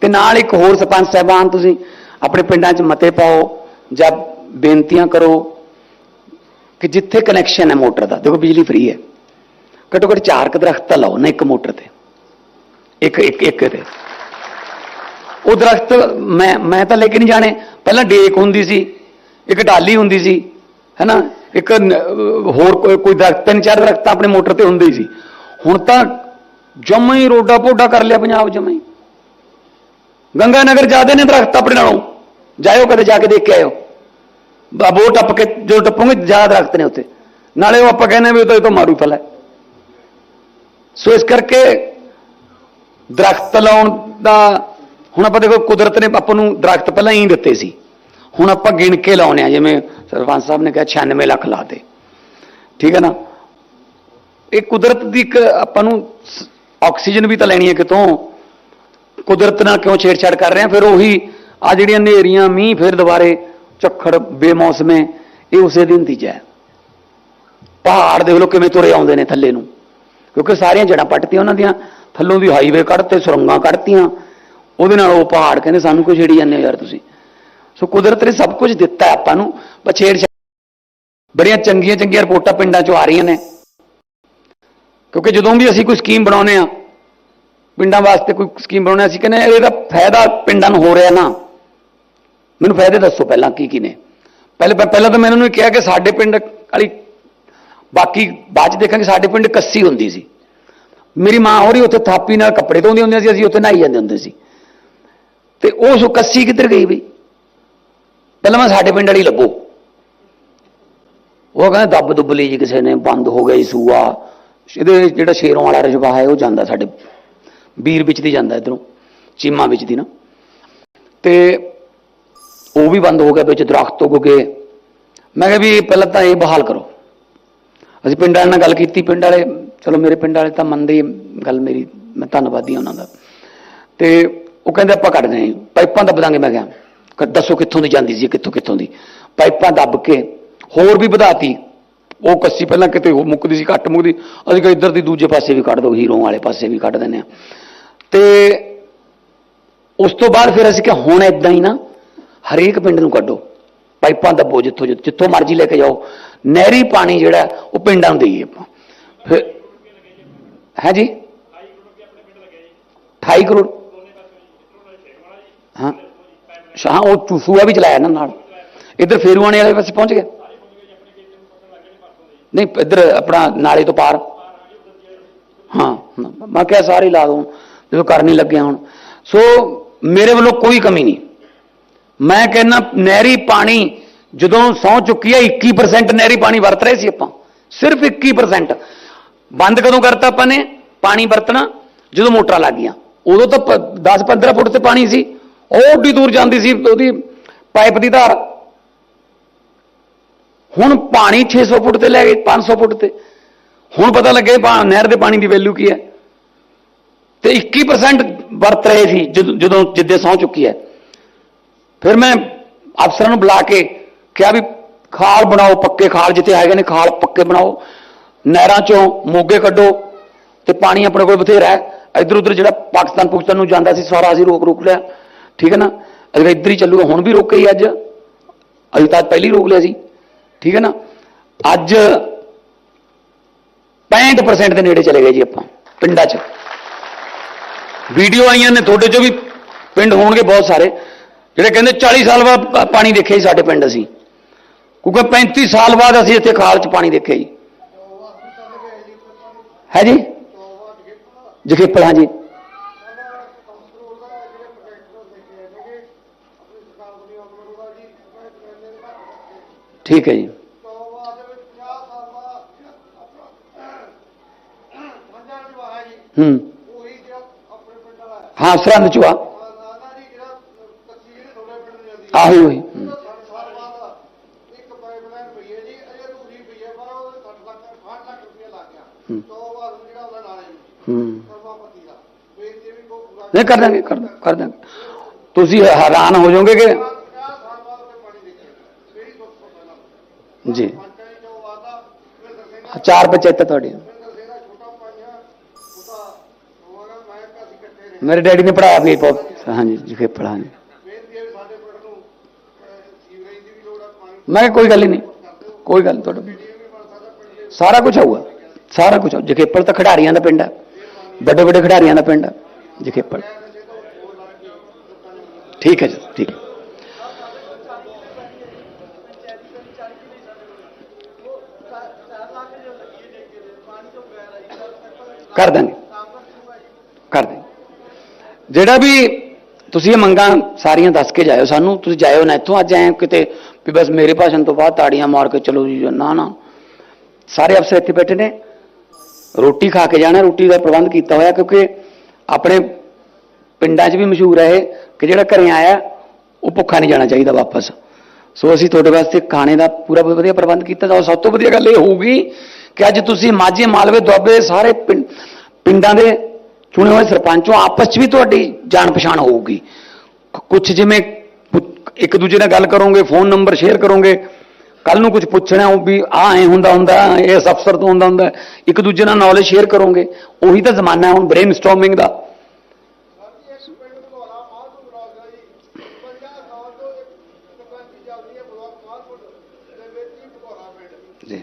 ਤੇ ਨਾਲ ਇੱਕ ਹੋਰ ਸਰਪੰਚ ਸਾਹਿਬਾਨ ਤੁਸੀਂ ਆਪਣੇ ਪਿੰਡਾਂ 'ਚ ਮਤੇ ਪਾਓ, ਜਾਂ ਬੇਨਤੀਆਂ ਕਰੋ ਕਿ ਜਿੱਥੇ ਕਨੈਕਸ਼ਨ ਹੈ ਮੋਟਰ ਦਾ, ਦੇਖੋ ਬਿਜਲੀ ਫ੍ਰੀ ਹੈ। ਘੱਟੋ ਘੱਟ ਚਾਰ ਕੁ ਦਰਖਤ ਤਾਂ ਲਾਓ ਨਾ ਇੱਕ ਮੋਟਰ ਤੇ। ਇੱਕ ਇੱਕ ਇੱਕ ਤੇ। ਉਹ ਦਰਖਤ ਮੈਂ ਮੈਂ ਤਾਂ ਲੈ ਕੇ ਨਹੀਂ ਜਾਣੇ। ਪਹਿਲਾਂ ਡੇਕ ਹੁੰਦੀ ਸੀ, ਇੱਕ ਡਾਲੀ ਹੁੰਦੀ ਸੀ, ਹੈਨਾ? ਇੱਕ ਹੋਰ ਕੋਈ ਕੋਈ ਦਰਖਤ, ਤਿੰਨ ਚਾਰ ਦਰਖਤ ਆਪਣੇ ਮੋਟਰ ਤੇ ਹੁੰਦੇ ਹੀ ਸੀ। ਹੁਣ ਤਾਂ ਜਮਾਂ ਹੀ ਰੋਡਾ ਪੋਡਾ ਕਰ ਲਿਆ ਪੰਜਾਬ ਜਮਾਂ ਹੀ। ਗੰਗਾ ਨਗਰ ਜਾਦੇ ਨੇ ਦਰਖਤ ਆਪਣੇ ਨਾਲੋਂ। ਜਾਇਓ ਕਦੇ ਜਾ ਕੇ ਦੇਖ ਕੇ ਆਇਓ। ਬਾਬੋ ਟੱਪ ਕੇ ਜੋ ਟੱਪੋਗੇ ਜ਼ਿਆਦਾ ਦਰਖਤ ਨੇ ਉੱਥੇ। ਨਾਲੇ ਉਹ ਆਪਾਂ ਕਹਿੰਦੇ ਵੀ ਉਹ ਤਾਂ ਮਾਰੂ ਫਲ ਹੈ। ਸੋ ਇਸ ਕਰਕੇ ਦਰਖਤ ਲਾਉਣ ਦਾ ਹੁਣ ਆਪਾਂ ਦੇਖੋ ਕੁਦਰਤ ਨੇ ਆਪਾਂ ਨੂੰ ਦਰਖਤ ਪਹਿਲਾਂ ਹੀ ਦਿੱਤੇ ਸੀ। ਹੁਣ ਆਪਾਂ ਗਿਣ ਕੇ ਲਾਉਣੇ ਆ, ਜਿਵੇਂ ਸਰਪੰਚ ਸਾਹਿਬ ਨੇ ਕਿਹਾ 96 ਲੱਖ ਲਾਤੇ ਠੀਕ ਹੈ ਨਾ? ਇਹ ਕੁਦਰਤ ਦੀ ਇੱਕ ਆਪਾਂ ਨੂੰ ਆਕਸੀਜਨ ਵੀ ਤਾਂ ਲੈਣੀ ਹੈ ਕਿਤੋਂ? ਕੁਦਰਤ ਨਾਲ ਕਿਉਂ ਛੇੜਛਾੜ ਕਰ ਰਹੇ ਆ ਫਿਰ ਉਹੀ ਆ ਜਿਹੜੀਆਂ ਹਨੇਰੀਆਂ, ਮੀਂਹ, ਫਿਰ ਦੁਬਾਰੇ ਝੱਖੜ, ਬੇਮੌਸਮੇ, ਇਹ ਉਸੇ ਦਿਨ ਦੀ ਨਤੀਜਾ ਹੈ ਪਹਾੜ ਦੇਖ ਲਓ ਕਿਵੇਂ ਤੁਰੇ ਆਉਂਦੇ ਨੇ ਥੱਲੇ ਨੂੰ। ਕਿਉਂਕਿ ਸਾਰੀਆਂ ਜੜਾਂ ਪੱਟਤੀਆਂ ਉਹਨਾਂ ਦੀਆਂ। ਥੱਲੋਂ ਦੀ ਹਾਈਵੇ ਕੱਢਤੇ, ਸੁਰੰਗਾਂ ਕੱਢਤੀਆਂ। ਉਹਦੇ ਨਾਲ ਉਹ ਪਹਾੜ ਕਹਿੰਦੇ ਸਾਨੂੰ ਕੋਈ ਛੇੜੀ ਜਾਂਦੇ ਹੋ ਯਾਰ ਤੁਸੀਂ। ਸੋ ਕੁਦਰਤ ਨੇ ਸਭ ਕੁਝ ਦਿੱਤਾ ਆਪਾਂ ਨੂੰ। ਪਰ ਛੇੜ ਬੜੀਆਂ ਚੰਗੀਆਂ ਚੰਗੀਆਂ ਰਿਪੋਰਟਾਂ ਪਿੰਡਾਂ ਚੋਂ ਆ ਰਹੀਆਂ ਨੇ। ਕਿਉਂਕਿ ਜਦੋਂ ਵੀ ਅਸੀਂ ਕੋਈ ਸਕੀਮ ਬਣਾਉਂਦੇ ਆ ਪਿੰਡਾਂ ਵਾਸਤੇ ਕੋਈ ਸਕੀਮ ਬਣਾਉਣਾ ਅਸੀਂ ਕਹਿੰਦੇ ਇਹਦਾ ਫਾਇਦਾ ਪਿੰਡਾਂ ਨੂੰ ਹੋ ਰਿਹਾ ਨਾ। ਮੈਨੂੰ ਫਾਇਦੇ ਦੱਸੋ ਪਹਿਲਾਂ ਕੀ ਕੀ ਨੇ। ਪਹਿਲੇ ਪਹਿਲਾਂ ਤਾਂ ਮੈਂ ਇਹਨਾਂ ਨੂੰ ਕਿਹਾ ਕਿ ਸਾਡੇ ਪਿੰਡ ਵਾਲੀ ਬਾਕੀ ਬਾਅਦ ਚ ਦੇਖਾਂਗੇ, ਸਾਡੇ ਪਿੰਡ ਕੱਸੀ ਹੁੰਦੀ ਸੀ। ਮੇਰੀ ਮਾਂ ਹੋਰੀ ਉੱਥੇ ਥਾਪੀ ਨਾਲ ਕੱਪੜੇ ਧੋਂਦੀ ਹੁੰਦੀ ਸੀ, ਅਸੀਂ ਉੱਥੇ ਨਹਾਈ ਜਾਂਦੇ ਹੁੰਦੇ ਸੀ। ਤੇ ਉਹ ਕੱਸੀ ਕਿੱਧਰ ਗਈ ਬਈ? ਪਹਿਲਾਂ ਮੈਂ ਸਾਡੇ ਪਿੰਡ ਵਾਲੀ ਲੱਭੋ। ਉਹ ਕਹਿੰਦਾ ਦੱਬ ਦੁੱਬ ਲਈ ਜੀ ਕਿਸੇ ਨੇ, ਬੰਦ ਹੋ ਗਿਆ ਜੀ ਸੂਆ। ਇਹਦੇ ਜਿਹੜਾ ਸ਼ੇਰੋਂ ਵਾਲਾ ਰਜਵਾ ਹੈ, ਉਹ ਜਾਂਦਾ ਸਾਡੇ ਵੀਰ ਵਿੱਚ ਦੀ ਜਾਂਦਾ ਇਧਰੋਂ, ਚੀਮਾ ਵਿੱਚ ਦੀ ਨਾ। ਤੇ ਉਹ ਵੀ ਬੰਦ ਹੋ ਗਿਆ, ਵਿੱਚ ਦਰਖਤ ਉੱਗ ਗਏ। ਮੈਂ ਕਿਹਾ ਵੀ ਪਹਿਲਾਂ ਤਾਂ ਇਹ ਬਹਾਲ ਕਰੋ। ਅਸੀਂ ਪਿੰਡ ਵਾਲਿਆਂ ਨਾਲ ਗੱਲ ਕੀਤੀ, ਪਿੰਡ ਵਾਲੇ, ਚਲੋ ਮੇਰੇ ਪਿੰਡ ਵਾਲੇ ਤਾਂ ਮੰਨਦੇ ਗੱਲ ਮੇਰੀ, ਮੈਂ ਧੰਨਵਾਦੀ ਹਾਂ ਉਹਨਾਂ ਦਾ। ਤੇ ਉਹ ਕਹਿੰਦੇ ਆਪਾਂ ਕੱਢ ਦੇਣੀ ਪਾਈਪਾਂ ਦੱਬ ਦਾਂਗੇ, ਮੈਂ ਕਿਹਾ। ਕ- ਦੱਸੋ ਕਿੱਥੋਂ ਦੀ ਜਾਂਦੀ ਸੀ, ਕਿੱਥੋਂ ਕਿੱਥੋਂ ਦੀ। ਪਾਈਪਾਂ ਦੱਬ ਕੇ ਹੋਰ ਵੀ ਵਧਾਤੀ। ਉਹ ਕੱਸੀ ਪਹਿਲਾਂ ਕਿਤੇ ਉਹ ਮੁੱਕਦੀ ਸੀ, ਘੱਟ ਮੁੱਕਦੀ। ਅਸੀਂ ਕਿਹਾ ਇੱਧਰ ਦੀ ਦੂਜੇ ਪਾਸੇ ਵੀ ਕੱਢ ਦੋ ਹੀਰੋ ਵਾਲੇ ਪਾਸੇ ਵੀ ਕੱਢ ਦਿੰਦੇ ਆ। ਤੇ ਉਸ ਤੋਂ ਬਾਅਦ ਫਿਰ ਅਸੀਂ ਕਿਹਾ, ਹੁਣ ਇਦਾਂ ਹੀ ਨਾ, ਹਰੇਕ ਪਿੰਡ ਨੂੰ ਕੱਢੋ। ਪਾਈਪਾਂ ਦੱਬੋ ਜਿੱਥੋਂ ਜਿੱਥੋਂ ਜਿੱਥੋਂ ਮਰਜ਼ੀ ਲੈ ਕੇ ਜਾਓ। ਨਹਿਰੀ ਪਾਣੀ ਜਿਹੜਾ, ਉਹ ਪਿੰਡਾਂ ਨੂੰ ਦੇਈਏ ਆਪਾਂ। ਫਿਰ ਹੈ ਜੀ? 28 ਕਰੋੜ ਹਾਂ। ਸ਼ਾਹ, ਉਹ ਚੂਸੂਆ ਵੀ ਚਲਾਇਆ ਨਾ ਨਾਲ। ਇੱਧਰ ਫੇਰੂਆਣੇ ਵਾਲੇ ਪਾਸੇ ਪਹੁੰਚ ਗਿਆ ਨਹੀਂ, ਇੱਧਰ ਆਪਣਾ ਨਾਲੇ ਤੋਂ ਪਾਰ। ਹਾਂ ਮੈਂ ਕਿਹਾ ਸਾਰੇ ਲਾ ਦੂੰ, ਜਦੋਂ ਕਰਨੀ ਲੱਗਿਆ ਹੁਣ। ਸੋ ਮੇਰੇ ਵੱਲੋਂ ਕੋਈ ਕਮੀ ਨਹੀਂ। ਮੈਂ ਕਹਿੰਨਾ ਨਹਿਰੀ ਪਾਣੀ ਜਦੋਂ ਸੌ ਚੁੱਕੀ ਹੈ 21% ਨਹਿਰੀ ਪਾਣੀ ਵਰਤ ਰਹੇ ਸੀ ਆਪਾਂ। ਸਿਰਫ 21% ਬੰਦ ਕਦੋਂ ਕਰਤਾ ਆਪਾਂ ਨੇ? ਪਾਣੀ ਵਰਤਣਾ, ਜਦੋਂ ਮੋਟਰਾਂ ਲੱਗ ਗਈਆਂ ਉਦੋਂ ਤਾਂ 10-15 ਫੁੱਟ ਤੇ ਪਾਣੀ ਸੀ। ਉਹ ਓਡੀ ਦੂਰ ਜਾਂਦੀ ਸੀ, ਉਹਦੀ ਪਾਈਪ ਦੀ ਧਾਰ। ਹੁਣ ਪਾਣੀ 600 ਫੁੱਟ ਤੇ ਲੈ ਗਏ 500 ਫੁੱਟ ਤੇ। ਹੁਣ ਪਤਾ ਲੱਗੇ ਪਾ, ਨਹਿਰ ਦੇ ਪਾਣੀ ਦੀ ਵੈਲਿਊ ਕੀ ਹੈ। ਤੇ 21% ਵਰਤ ਰਹੇ ਸੀ, ਜਦੋਂ ਜਦੋਂ ਜਿੱਦੇ ਸੌ ਚੁੱਕੀ ਹੈ। ਫਿਰ ਮੈਂ ਅਫਸਰਾਂ ਨੂੰ ਬੁਲਾ ਕੇ ਕਿਹਾ ਵੀ ਖਾਲ ਬਣਾਓ, ਪੱਕੇ ਖਾਲ ਜਿੱਥੇ ਹੈਗੇ ਨੇ, ਖਾਲ ਪੱਕੇ ਬਣਾਓ। ਨਹਿਰਾਂ ਚੋਂ ਮੋਗੇ ਕੱਢੋ ਤੇ ਪਾਣੀ ਆਪਣੇ ਕੋਲ ਬਥੇਰਾ ਹੈ। ਇੱਧਰ ਉੱਧਰ ਜਿਹੜਾ ਪਾਕਿਸਤਾਨ ਪੁਕਿਸਤਾਨ ਨੂੰ ਜਾਂਦਾ ਸੀ, ਸਾਰਾ ਅਸੀਂ ਰੋਕ ਰੋਕ ਲਿਆ। ਠੀਕ ਹੈ ਨਾ? ਅਗਰ ਇੱਧਰ ਹੀ ਚੱਲੂਗਾ, ਹੁਣ ਵੀ ਰੋਕੇ ਹੀ ਅੱਜ। ਅਜੇ ਤਾਂ ਪਹਿਲੀ ਰੋਕ ਲਿਆ ਸੀ। ਠੀਕ ਹੈ ਨਾ? ਅੱਜ 65% ਦੇ ਨੇੜੇ ਚਲੇ ਗਏ ਜੀ ਆਪਾਂ, ਪਿੰਡਾਂ 'ਚ। ਵੀਡੀਓ ਆਈਆਂ ਨੇ ਤੁਹਾਡੇ 'ਚੋਂ ਵੀ, ਪਿੰਡ ਹੋਣਗੇ ਬਹੁਤ ਸਾਰੇ। ਜਿਹੜੇ ਕਹਿੰਦੇ 40 ਸਾਲ ਬਾਅਦ ਪਾਣੀ ਦੇਖਿਆ ਜੀ ਸਾਡੇ ਪਿੰਡ ਅਸੀਂ। ਕਿਉਂਕਿ 35 ਸਾਲ ਬਾਅਦ ਅਸੀਂ ਇੱਥੇ ਖਾਲ 'ਚ ਪਾਣੀ ਦੇਖਿਆ ਜੀ। ਹੈ ਜੀ? ਜਖੇਪਲ ਹਾਂ ਜੀ। ਠੀਕ ਹੈ ਜੀ। ਹੂੰ ਹਾਂ ਸਰਹੰਦ ਚ ਆ ਆਹੀ ਹੋਈ ਹੂੰ। ਹੂੰ। ਹੂੰ ਨਹੀਂ ਕਰ ਦਾਂਗੇ ਕਰ ਦਾਂਗੇ, ਕਰ ਦਾਂਗੇ ਤੁਸੀਂ ਹੈਰਾਨ ਹੋ ਜਾਓਗੇ ਕਿ ਜੀ ਚਾਰ ਪੰਚਾਇਤਾਂ ਤੁਹਾਡੀਆਂ ਮੇਰੇ ਡੈਡੀ ਨੇ ਪੜਾਇਆ ਵੀ ਬਹੁਤ ਹਾਂਜੀ ਜਖੇਪਲ ਹਾਂਜੀ ਮੈਂ ਕਿਹਾ ਕੋਈ ਗੱਲ ਹੀ ਨਹੀਂ ਕੋਈ ਗੱਲ ਨੀ ਤੁਹਾਡਾ ਸਾਰਾ ਕੁਝ ਆਊਗਾ ਸਾਰਾ ਕੁਝ ਜਖੇਪਲ ਤਾਂ ਖਿਡਾਰੀਆਂ ਦਾ ਪਿੰਡ ਹੈ ਵੱਡੇ ਵੱਡੇ ਖਿਡਾਰੀਆਂ ਦਾ ਪਿੰਡ ਹੈ ਜਖੇਪਲ ਠੀਕ ਹੈ ਜੀ ਠੀਕ ਹੈ ਕਰ ਦਾਂਗੇ ਕਰ ਦੇ ਜਿਹੜਾ ਵੀ ਤੁਸੀਂ ਇਹ ਮੰਗਾਂ ਸਾਰੀਆਂ ਦੱਸ ਕੇ ਜਾਇਓ ਸਾਨੂੰ, ਤੁਸੀਂ ਜਾਇਓ ਨਾ, ਇੱਥੋਂ ਅੱਜ ਆਏ ਕਿਤੇ ਵੀ ਬਸ ਮੇਰੇ ਭਾਸ਼ਣ ਤੋਂ ਬਾਅਦ ਤਾੜੀਆਂ ਮਾਰ ਕੇ ਚਲੋ ਜੀ, ਨਾ ਨਾ। ਸਾਰੇ ਅਫਸਰ ਇੱਥੇ ਬੈਠੇ ਨੇ। ਰੋਟੀ ਖਾ ਕੇ ਜਾਣਾ, ਰੋਟੀ ਦਾ ਪ੍ਰਬੰਧ ਕੀਤਾ ਹੋਇਆ, ਕਿਉਂਕਿ ਆਪਣੇ ਪਿੰਡਾਂ 'ਚ ਵੀ ਮਸ਼ਹੂਰ ਹੈ ਇਹ ਕਿ ਜਿਹੜਾ ਘਰੇ ਆਇਆ, ਉਹ ਭੁੱਖਾ ਨਹੀਂ ਜਾਣਾ ਚਾਹੀਦਾ ਵਾਪਸ। ਸੋ ਅਸੀਂ ਤੁਹਾਡੇ ਵਾਸਤੇ ਖਾਣੇ ਦਾ ਪੂਰਾ ਵਧੀਆ ਪ੍ਰਬੰਧ ਕੀਤਾ ਤਾਂ ਸਭ ਤੋਂ ਵਧੀਆ ਗੱਲ ਇਹ ਹੋਊਗੀ ਕਿ ਅੱਜ ਤੁਸੀਂ ਮਾਝੇ, ਮਾਲਵੇ, ਦੁਆਬੇ, ਸਾਰੇ ਪਿੰਡ- ਪਿੰਡਾਂ ਦੇ ਚੁਣੇ ਹੋਏ ਸਰਪੰਚੋਂ ਆਪਸ 'ਚ ਵੀ ਤੁਹਾਡੀ ਜਾਣ ਪਛਾਣ ਹੋਊਗੀ ਕੁਝ ਜਿਵੇਂ ਪੁ- ਇੱਕ ਦੂਜੇ ਨਾਲ ਗੱਲ ਕਰੋਗੇ ਫੋਨ ਨੰਬਰ ਸ਼ੇਅਰ ਕਰੋਗੇ ਕੱਲ ਨੂੰ ਕੁਝ ਪੁੱਛਣਾ ਉਹ ਵੀ ਆ ਐ ਹੁੰਦਾ ਹੁੰਦਾ ਇਸ ਅਫਸਰ ਤੋਂ ਹੁੰਦਾ ਹੁੰਦਾ ਇੱਕ ਦੂਜੇ ਨਾਲ ਨੌਲੇਜ ਸ਼ੇਅਰ ਕਰੋਗੇ ਉਹੀ ਤਾਂ ਜ਼ਮਾਨਾ ਹੈ ਹੁਣ ਬ੍ਰੇਨਸਟਾਰਮਿੰਗ ਦਾ ਜੀ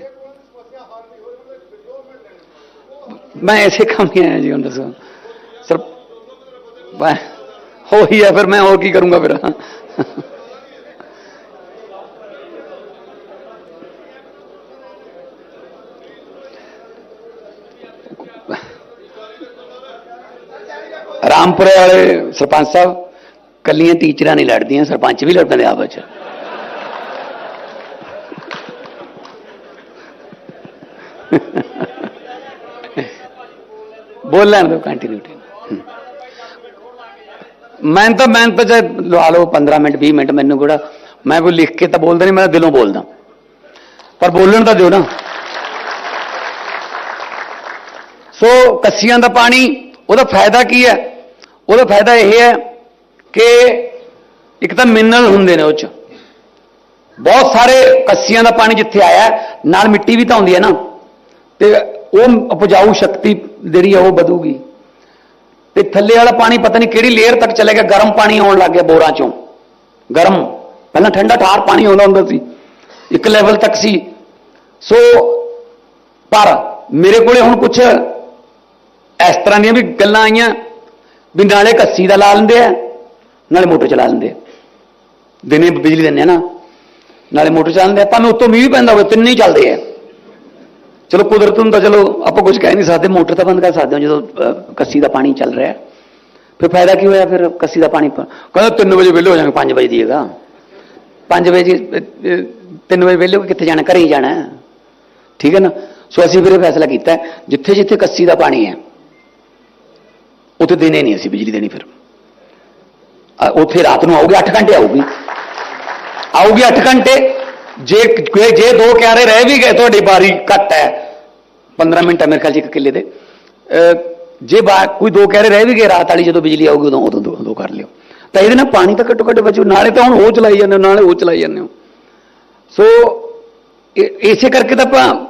ਮੈਂ ਐਸੇ ਕੰਮ ਹੀ ਆਇਆ ਜੀ ਹੁਣ ਦੱਸੋ ਸਰ ਮੈਂ ਹੋ ਹੀ ਹੈ ਫਿਰ ਮੈਂ ਹੋਰ ਕੀ ਕਰੂੰਗਾ ਫਿਰ ਰਾਮਪੁਰੇ ਵਾਲੇ ਸਰਪੰਚ ਸਾਹਿਬ ਕੱਲੀਆਂ ਟੀਚਰਾਂ ਨਹੀਂ ਲੜਦੀਆਂ ਸਰਪੰਚ ਵੀ ਲੜਦੇ ਨੇ ਆਪਸ ਚ ਬੋਲ ਲੈਣ ਦਿਓ ਕੰਟੀਨਿਊਟੀ ਮੈਂ ਤਾਂ ਮੈਂ ਤਾਂ ਚਾਹੇ ਲਵਾ ਲਓ 15 ਮਿੰਟ 20 ਮਿੰਟ ਮੈਨੂੰ ਕਿਹੜਾ, ਮੈਂ ਕੋਈ ਲਿਖ ਕੇ ਤਾਂ ਬੋਲਦਾ ਨਹੀਂ, ਮੈਂ ਦਿਲੋਂ ਬੋਲਦਾ। ਪਰ ਬੋਲਣ ਤਾਂ ਦਿਓ ਨਾ। ਸੋ ਕੱਸੀਆਂ ਦਾ ਪਾਣੀ, ਉਹਦਾ ਫਾਇਦਾ ਕੀ ਹੈ? ਉਹਦਾ ਫਾਇਦਾ ਇਹ ਹੈ ਕਿ ਇੱਕ ਤਾਂ ਮਿਨਰਲ ਹੁੰਦੇ ਨੇ ਉਹ ਚ। ਬਹੁਤ ਸਾਰੇ ਕੱਸੀਆਂ ਦਾ ਪਾਣੀ ਜਿੱਥੇ ਆਇਆ, ਨਾਲ ਮਿੱਟੀ ਵੀ ਤਾਂ ਹੁੰਦੀ ਹੈ ਨਾ। ਤੇ ਉਹ ਉਪਜਾਊ ਸ਼ਕਤੀ ਜਿਹੜੀ ਹੈ ਉਹ ਵਧੂਗੀ। ਤੇ ਥੱਲੇ ਵਾਲਾ ਪਾਣੀ ਪਤਾ ਨਹੀਂ ਕਿਹੜੀ ਲੇਅਰ ਤੱਕ ਚਲੇ ਗਿਆ, ਗਰਮ ਪਾਣੀ ਆਉਣ ਲੱਗ ਗਿਆ ਬੋਰਾਂ ਚੋਂ। ਗਰਮ। ਪਹਿਲਾਂ ਠੰਡਾ ਠਾਰ ਪਾਣੀ ਆਉਂਦਾ ਹੁੰਦਾ ਸੀ। ਇੱਕ ਲੈਵਲ ਤੱਕ ਸੀ। ਸੋ ਪਰ ਮੇਰੇ ਕੋਲੇ ਹੁਣ ਕੁਝ ਇਸ ਤਰ੍ਹਾਂ ਦੀਆਂ ਵੀ ਗੱਲਾਂ ਆਈਆਂ ਵੀ ਨਾਲੇ ਕੱਸੀ ਦਾ ਲਾ ਲੈਂਦੇ ਆ, ਨਾਲੇ ਮੋਟਰ ਚਲਾ ਲੈਂਦੇ ਆ। ਦਿਨੇ ਬਿਜਲੀ ਦਿੰਦੇ ਆ ਨਾ, ਨਾਲੇ ਮੋਟਰ ਚਲਾਉਂਦੇ ਆ। ਭਾਵੇਂ ਉੱਤੋਂ ਮੀਂਹ ਵੀ ਪੈਂਦਾ ਹੋਵੇ, ਤਿੰਨੇ ਹੀ ਚੱਲਦੇ ਆ। ਚਲੋ ਕੁਦਰਤ ਨੂੰ ਤਾਂ ਚਲੋ ਆਪਾਂ ਕੁਝ ਕਹਿ ਨਹੀਂ ਸਕਦੇ ਮੋਟਰ ਤਾਂ ਬੰਦ ਕਰ ਸਕਦੇ ਹਾਂ ਜਦੋਂ ਅਹ, ਕੱਸੀ ਦਾ ਪਾਣੀ ਚੱਲ ਰਿਹਾ ਹੈ। ਫਿਰ ਫਾਇਦਾ ਕੀ ਹੋਇਆ ਫਿਰ ਕੱਸੀ ਦਾ ਪਾਣੀ ਪ- ਕਹਿੰਦਾ 3 ਵਜੇ ਵਿਹਲੇ ਹੋ ਜਾਣਗੇ 5 ਵਜੇ ਦੀਏਗਾ 5 ਵਜੇ 3 ਵਜੇ ਵਿਹਲੇ ਹੋ ਕੇ ਕਿੱਥੇ ਜਾਣਾ ਘਰੇ ਹੀ ਜਾਣਾ ਹੈ। ਠੀਕ ਹੈ ਨਾ ਸੋ ਅਸੀਂ ਫਿਰ ਇਹ ਫੈਸਲਾ ਕੀਤਾ ਹੈ, ਜਿੱਥੇ ਜਿੱਥੇ ਕੱਸੀ ਦਾ ਪਾਣੀ ਹੈ ਉੱਥੇ ਦਿਨੇ ਨਹੀਂ ਅਸੀਂ ਬਿਜਲੀ ਦੇਣੀ ਫਿਰ ਅ, ਉੱਥੇ ਰਾਤ ਨੂੰ ਆਊਗੀ 8 ਘੰਟੇ ਆਊਗੀ ਆਊਗੀ 8 ਘੰਟੇ ਜੇ ਜੇ- ਜੇ ਦੋ ਕਿਆਰੇ ਰਹਿ ਵੀ ਗਏ, ਤੁਹਾਡੀ ਬਾਰੀ ਘੱਟ ਹੈ। 15 ਮਿੰਟ ਹੈ ਮੇਰੇ ਖਿਆਲ ਚ ਇੱਕ ਕਿੱਲੇ ਦੇ। ਜੇ ਬਾ ਕੋਈ ਦੋ ਕਿਆਰੇ ਰਹਿ ਵੀ ਗਏ ਰਾਤ ਵਾਲੀ, ਜਦੋਂ ਬਿਜਲੀ ਆਊਗੀ, ਉਦੋਂ ਉਦੋਂ ਦੋ- ਦੋ ਕਰ ਲਿਓ। ਤਾਂ ਇਹਦੇ ਨਾਲ ਪਾਣੀ ਤਾਂ ਘੱਟੋ ਘੱਟ ਬਚੂ। ਨਾਲੇ ਤਾਂ ਹੁਣ ਉਹ ਚਲਾਈ ਜਾਂਦੇ ਹੋ, ਨਾਲੇ ਉਹ ਚਲਾਈ ਜਾਂਦੇ ਹੋ। ਸੋ ਇਹ- ਇਸੇ ਕਰਕੇ ਤਾਂ ਆਪਾਂ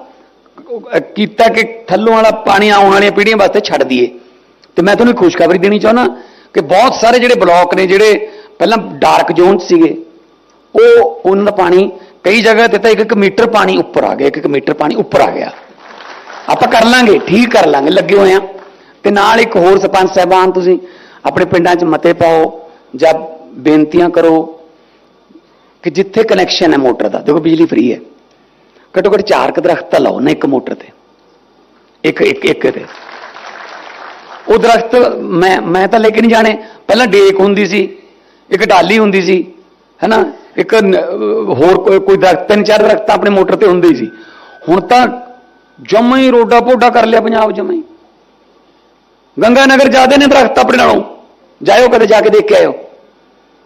ਕੀਤਾ ਕਿ ਥੱਲੋਂ ਵਾਲਾ ਪਾਣੀ, ਆਉਣ ਵਾਲੀਆਂ ਪੀੜ੍ਹੀਆਂ ਵਾਸਤੇ ਛੱਡ ਦਈਏ। ਤੇ ਮੈਂ ਤੁਹਾਨੂੰ ਇੱਕ ਖੁਸ਼ਖਬਰੀ ਦੇਣੀ ਚਾਹੁੰਦਾ ਕਿ ਬਹੁਤ ਸਾਰੇ ਜਿਹੜੇ ਬਲਾਕ ਨੇ, ਜਿਹੜੇ ਪਹਿਲਾਂ ਡਾਰਕ ਜ਼ੋਨ ਸੀਗੇ, ਉਹ ਉਹਨਾਂ ਦਾ ਪਾਣੀ ਕਈ ਜਗ੍ਹਾ ਤੇ ਤਾਂ ਇੱਕ ਇੱਕ ਮੀਟਰ ਪਾਣੀ ਉੱਪਰ ਆ ਗਿਆ, ਇੱਕ ਇੱਕ ਮੀਟਰ ਪਾਣੀ ਉੱਪਰ ਆ ਗਿਆ। ਆਪਾਂ ਕਰ ਲਾਂਗੇ, ਠੀਕ ਕਰ ਲਾਂਗੇ, ਲੱਗੇ ਹੋਏ ਆ। ਤੇ ਨਾਲ ਇੱਕ ਹੋਰ ਸਰਪੰਚ ਸਾਹਿਬਾਨ ਤੁਸੀਂ ਆਪਣੇ ਪਿੰਡਾਂ 'ਚ ਮਤੇ ਪਾਓ ਜਾਂ ਬੇਨਤੀਆਂ ਕਰੋ ਕਿ ਜਿੱਥੇ ਕਨੈਕਸ਼ਨ ਹੈ ਮੋਟਰ ਦਾ, ਦੇਖੋ ਬਿਜਲੀ ਫ੍ਰੀ ਹੈ। ਘੱਟੋ ਘੱਟ ਚਾਰ ਕੁ ਦਰਖਤ ਤਾਂ ਲਾਓ ਨਾ ਇੱਕ ਮੋਟਰ ਤੇ। ਇੱਕ ਇੱਕ ਇੱਕ ਤੇ। ਉਹ ਦਰਖਤ ਮੈਂ ਮੈਂ ਤਾਂ ਲੈ ਕੇ ਨਹੀਂ ਜਾਣੇ। ਪਹਿਲਾਂ ਡੇਕ ਹੁੰਦੀ ਸੀ, ਇੱਕ ਢਾਲੀ ਹੁੰਦੀ ਸੀ। ਹੈਨਾ? ਇੱਕ ਹੋਰ ਕੋਈ ਕੋਈ ਦਰਖਤ ਤਿੰਨ ਚਾਰ ਦਰਖਤ ਆਪਣੇ ਮੋਟਰ ਤੇ ਹੁੰਦੇ ਹੀ ਸੀ। ਹੁਣ ਤਾਂ ਜਮਾਂ ਹੀ ਰੋਡਾ ਪੋਡਾ ਕਰ ਲਿਆ ਪੰਜਾਬ ਜਮਾਂ ਹੀ। ਗੰਗਾ ਨਗਰ ਜਾਦੇ ਨੇ ਦਰਖਤ ਆਪਣੇ ਨਾਲੋਂ। ਜਾਇਓ ਕਦੇ, ਜਾ ਕੇ ਦੇਖ ਕੇ ਆਇਓ।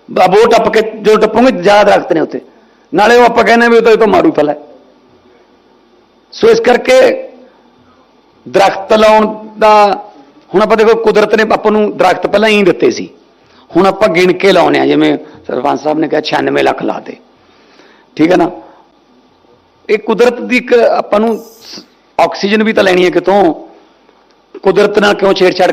ਬੋ ਟੱਪ ਕੇ ਜੋ ਟੱਪੋਗੇ, ਜ਼ਿਆਦਾ ਦਰਖਤ ਨੇ ਉੱਥੇ। ਨਾਲੇ ਉਹ ਆਪਾਂ ਕਹਿੰਦੇ ਵੀ ਉਹ ਤਾਂ, ਇਹ ਤਾਂ ਮਾਰੂ ਫਲ ਹੈ। ਸੋ ਇਸ ਕਰਕੇ ਦਰਖਤ ਲਾਉਣ ਦਾ, ਹੁਣ ਆਪਾਂ ਦੇਖੋ ਕੁਦਰਤ ਨੇ ਆਪਾਂ ਨੂੰ ਦਰਖਤ ਪਹਿਲਾਂ ਹੀ ਦਿੱਤੇ ਸੀ। ਹੁਣ ਆਪਾਂ ਗਿਣ ਕੇ ਲਾਉਣੇ ਆ, ਜਿਵੇਂ ਸਰਪੰਚ ਸਾਹਿਬ ਨੇ ਕਿਹਾ 96 ਲੱਖ ਲਾਤੇ ਠੀਕ ਹੈ ਨਾ? ਇਹ ਕੁਦਰਤ ਦੀ ਇੱਕ ਆਪਾਂ ਨੂੰ ਆਕਸੀਜਨ ਵੀ ਤਾਂ ਲੈਣੀ ਹੈ ਕਿਤੋਂ? ਕੁਦਰਤ ਨਾਲ ਕਿਉਂ ਛੇੜਛਾੜ